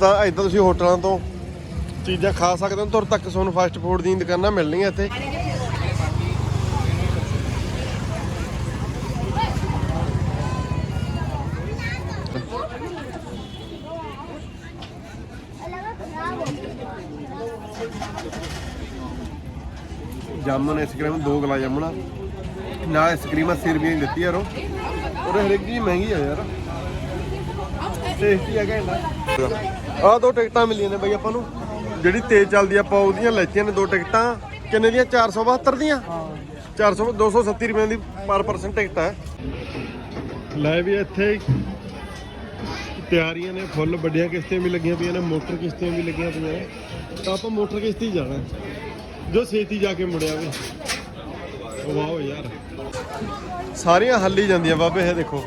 ਤਾਂ ਇਦਾਂ ਤੁਸੀਂ ਹੋਟਲਾਂ ਤੋਂ ਚੀਜ਼ਾਂ ਖਾ ਸਕਦੇ ਹੋ, ਤੁਰ ਤੱਕ ਤੁਹਾਨੂੰ ਫਾਸਟ ਫੂਡ ਦੀਆਂ ਦੁਕਾਨਾਂ ਮਿਲਣਗੀਆਂ ਇੱਥੇ। ਜਾਮਨ ਆਈਸਕ੍ਰੀਮ, ਦੋ ਗਲਾ ਜਾਮਣਾ। ਨਾਲ ਆਈਸਕ੍ਰੀਮ 80 ਰੁਪਏ ਦੀ ਦਿੱਤੀ ਯਾਰ। ਉਹਦੇ ਹਰੇਕ ਚੀਜ਼ ਮਹਿੰਗੀ ਆ ਯਾਰ। ਟੇਸਟੀ ਆ ਘੈਂਟਾ ਆ। ਦੋ ਟਿਕਟਾਂ ਮਿਲੀਆਂ ਨੇ ਬਈ ਆਪਾਂ ਨੂੰ। ਜਿਹੜੀ ਤੇਜ਼ ਚੱਲਦੀ ਆਪਾਂ ਉਹਦੀਆਂ ਲੈਤੀਆਂ ਨੇ ਦੋ ਟਿਕਟਾਂ। ਕਿੰਨੇ ਦੀਆਂ? 472 ਦੀਆਂ? 400 270 ਰੁਪਏ ਦੀ ਪਰ ਪਰਸਨ ਟਿਕਟ ਹੈ ਲੈ ਵੀ ਇੱਥੇ ਤਿਆਰੀਆਂ ਨੇ, ਫੁੱਲ ਵੱਡੀਆਂ ਕਿਸ਼ਤੀਆਂ ਵੀ ਲੱਗੀਆਂ ਪਈਆਂ ਨੇ, ਮੋਟਰ ਕਿਸ਼ਤੀਆਂ ਵੀ ਲੱਗੀਆਂ ਪਈਆਂ ਨੇ। ਤਾਂ ਆਪਾਂ ਮੋਟਰ ਕਿਸ਼ਤੀ ਜਾਣਾ। ਜੋ ਛੇਤੀ ਜਾ ਕੇ ਮੁੜਿਆ ਵੇ। ਵਾਓ ਯਾਰ। ਸਾਰੀਆਂ ਹੱਲੀ ਜਾਂਦੀਆਂ ਬਾਬੇ ਇਹ ਦੇਖੋ।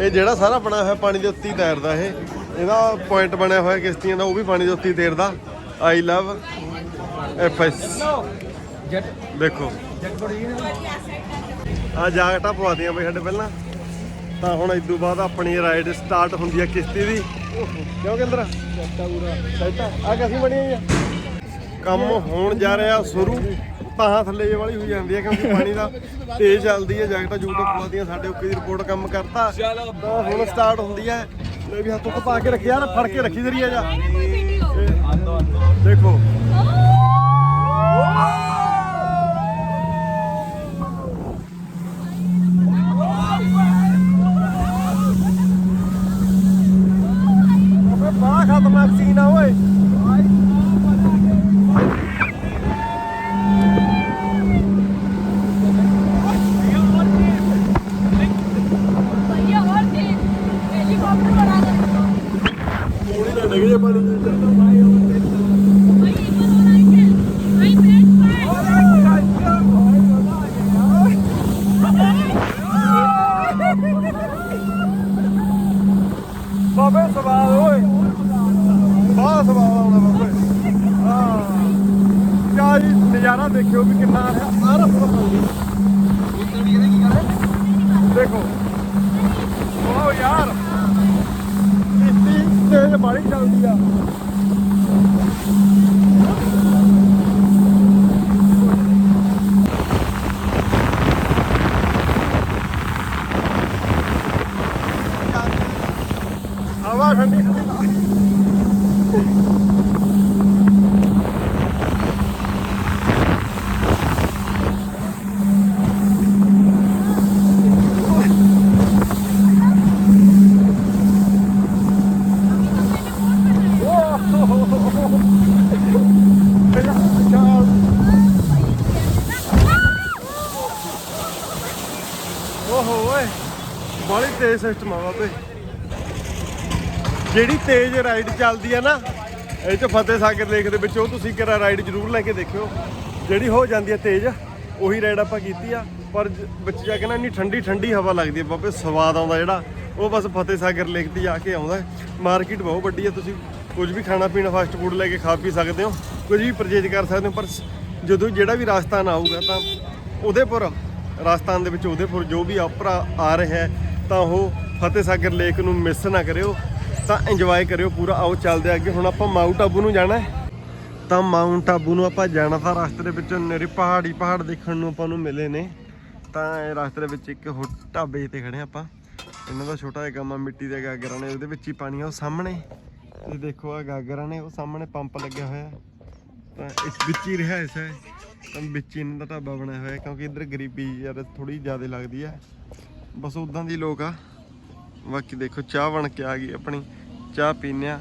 ਇਹ ਜਿਹੜਾ ਸਾਰਾ ਬਣਿਆ ਹੋਇਆ ਪਾਣੀ ਦੇ ਉੱਤੇ ਹੀ ਤੈਰਦਾ ਇਹ। ਇਹਦਾ ਪੁਆਇੰਟ ਬਣਿਆ ਹੋਇਆ ਕਿਸ਼ਤੀਆਂ ਦਾ ਉਹ ਵੀ ਪਾਣੀ ਦੇ ਉੱਤੇ ਹੀ ਤੈਰਦਾ। ਆਈ ਲਵ ਐਫ ਐਸ ਦੇਖੋ। ਆ ਜਾਕਟਾਂ ਪਵਾਤੀਆਂ ਬਈ ਸਾਡੇ ਪਹਿਲਾਂ। ਤਾਂ ਹੁਣ ਇਸ ਤੋਂ ਬਾਅਦ ਆਪਣੀ ਰਾਈਡ ਸਟਾਰਟ ਹੁੰਦੀ ਹੈ ਕਿਸ਼ਤੀ ਦੀ। ਕਿਉਂ ਕਹਿੰਦਰ ਸੈਟਾ ਆ ਕਿਸੀ ਬਣੀ ਆ। ਕੰਮ ਹੋਣ ਜਾ ਰਿਹਾ ਸ਼ੁਰੂ, ਤਾਂ ਥੱਲੇ ਜੇ ਵਾਲੀ ਹੋਈ ਜਾਂਦੀ ਹੈ ਕਿਉਂਕਿ ਪਾਣੀ ਦਾ ਤੇਜ਼ ਚੱਲਦੀ ਹੈ ਜੈਕਟਾਂ ਜੂਟਾਂ ਪਵਾਤੀਆਂ ਸਾਡੇ ਓਕੇ ਦੀ ਰਿਪੋਰਟ ਕੰਮ ਕਰਤਾ। ਤਾਂ ਹੁਣ ਸਟਾਰਟ ਹੁੰਦੀ ਹੈ। ਲੈ ਵੀ ਹੱਥ ਉੱਤੇ ਪਾ ਕੇ ਰੱਖੀ ਯਾਰ ਫੜ ਕੇ ਰੱਖੀ ਜਰੀਆ ਜਾ। ਦੇਖੋ। ਜੀ ਨਜ਼ਾਰਾ ਦੇਖਿਓ ਵੀ ਕਿੰਨਾ ਆ ਰਿਹਾ। ਦੇਖੋ। ਵਾਓ ਯਾਰ। ਕਿੰਨੀ ਤੇਜ਼ ਬਾੜੀ ਚੱਲਦੀ ਆ। ਹਵਾ ਠੰਡੀ ਠੰਡੀ ਤੇਜ਼ ਸਿਸਟਮ ਆ ਬਾਬੇ। ਜਿਹੜੀ ਤੇਜ਼ ਰਾਈਡ ਚੱਲਦੀ ਆ ਨਾ, ਇਹ ਚ ਫਤਿਹ ਸਾਗਰ ਲੇਕ ਦੇ ਵਿੱਚ ਉਹ ਤੁਸੀਂ ਕਿਹੜਾ ਰਾਈਡ ਜ਼ਰੂਰ ਲੈ ਕੇ ਦੇਖਿਓ। ਜਿਹੜੀ ਹੋ ਜਾਂਦੀ ਆ ਤੇਜ਼, ਉਹੀ ਰਾਈਡ ਆਪਾਂ ਕੀਤੀ ਆ। ਪਰ ਜ- ਵਿੱਚ ਜਾ ਕੇ ਨਾ ਇੰਨੀ ਠੰਡੀ ਠੰਡੀ ਹਵਾ ਲੱਗਦੀ ਆ ਬਾਬੇ, ਸਵਾਦ ਆਉਂਦਾ ਜਿਹੜਾ। ਉਹ ਬਸ ਫਤਿਹ ਸਾਗਰ ਲੇਕ ਤੇ ਜਾ ਕੇ ਆਉਂਦਾ। ਮਾਰਕੀਟ ਬਹੁਤ ਵੱਡੀ ਆ, ਤੁਸੀਂ ਕੁਝ ਵੀ ਖਾਣਾ ਪੀਣਾ ਫਾਸਟ ਫੂਡ ਲੈ ਕੇ ਖਾ ਪੀ ਸਕਦੇ ਹੋ। ਕੁਝ ਵੀ ਪਰਚੇਜ ਕਰ ਸਕਦੇ ਹੋ, ਪਰ ਜਦੋਂ ਜਿਹੜਾ ਵੀ ਰਾਜਸਥਾਨ ਆਊਗਾ ਤਾਂ ਉਦੇਪੁਰ ਰਾਜਸਥਾਨ ਦੇ ਵਿੱਚ ਉਦੇਪੁਰ ਜੋ ਵੀ ਆਪਰਾ ਆ ਰਿਹਾ ਹੈ ਤਾਂ ਉਹ ਫਤਿਹ ਸਾਗਰ ਲੇਕ ਨੂੰ ਮਿਸ ਨਾ ਕਰਿਓ, ਤਾਂ ਇੰਜੋਏ ਕਰਿਓ ਪੂਰਾ। ਆਓ ਚੱਲਦੇ ਹਾਂ ਅੱਗੇ, ਹੁਣ ਆਪਾਂ ਮਾਊਂਟ ਆਬੂ ਨੂੰ ਜਾਣਾ ਹੈ। ਤਾਂ ਮਾਊਂਟ ਆਬੂ ਨੂੰ ਆਪਾਂ ਜਾਣਾ, ਤਾਂ ਰਸਤੇ ਦੇ ਵਿੱਚ ਨੇਰੇ ਪਹਾੜੀ, ਪਹਾੜ ਦੇਖਣ ਨੂੰ ਆਪਾਂ ਨੂੰ ਮਿਲੇ ਨੇ। ਤਾਂ ਇਹ ਰਸਤੇ ਦੇ ਵਿੱਚ ਇੱਕ ਹੋ- ਢਾਬੇ ਤੇ ਖੜੇ ਹਾਂ ਆਪਾਂ। ਇਹਨਾਂ ਦਾ ਛੋਟਾ ਜਿਹਾ ਕੰਮ ਆ ਮਿੱਟੀ ਦੇ ਗਾਗਰਾਂ ਨੇ, ਉਹਦੇ ਵਿੱਚ ਹੀ ਪਾਣੀ ਆ, ਉਹ ਸਾਹਮਣੇ। ਇਹ ਦੇਖੋ ਆ ਗਾਗਰਾਂ ਨੇ, ਉਹ ਸਾਹਮਣੇ ਪੰਪ ਲੱਗਿਆ ਹੋਇਆ। ਤਾਂ ਇਸ ਵਿੱਚ ਹੀ ਰਿਹਾ ਇਸ ਹੈ। ਤਾਂ ਵਿੱਚ ਹੀ ਇਹਨਾਂ ਦਾ ਢਾਬਾ ਬਣਿਆ ਹੋਇਆ, ਕਿਉਂਕਿ ਇੱਧਰ ਗਰੀਬੀ ਯਾਰ ਥੋੜੀ ਜ਼ਿਆਦਾ ਲੱਗਦੀ ਹੈ। ਬਸ ਉਦਾਂ ਦੀ ਲੋਕ ਆ। ਬਾਕੀ ਦੇਖੋ, ਚਾਹ ਬਣ ਕੇ ਆ ਗਈ ਆਪਣੀ। ਚਾਹ ਪੀਨੇ ਆ।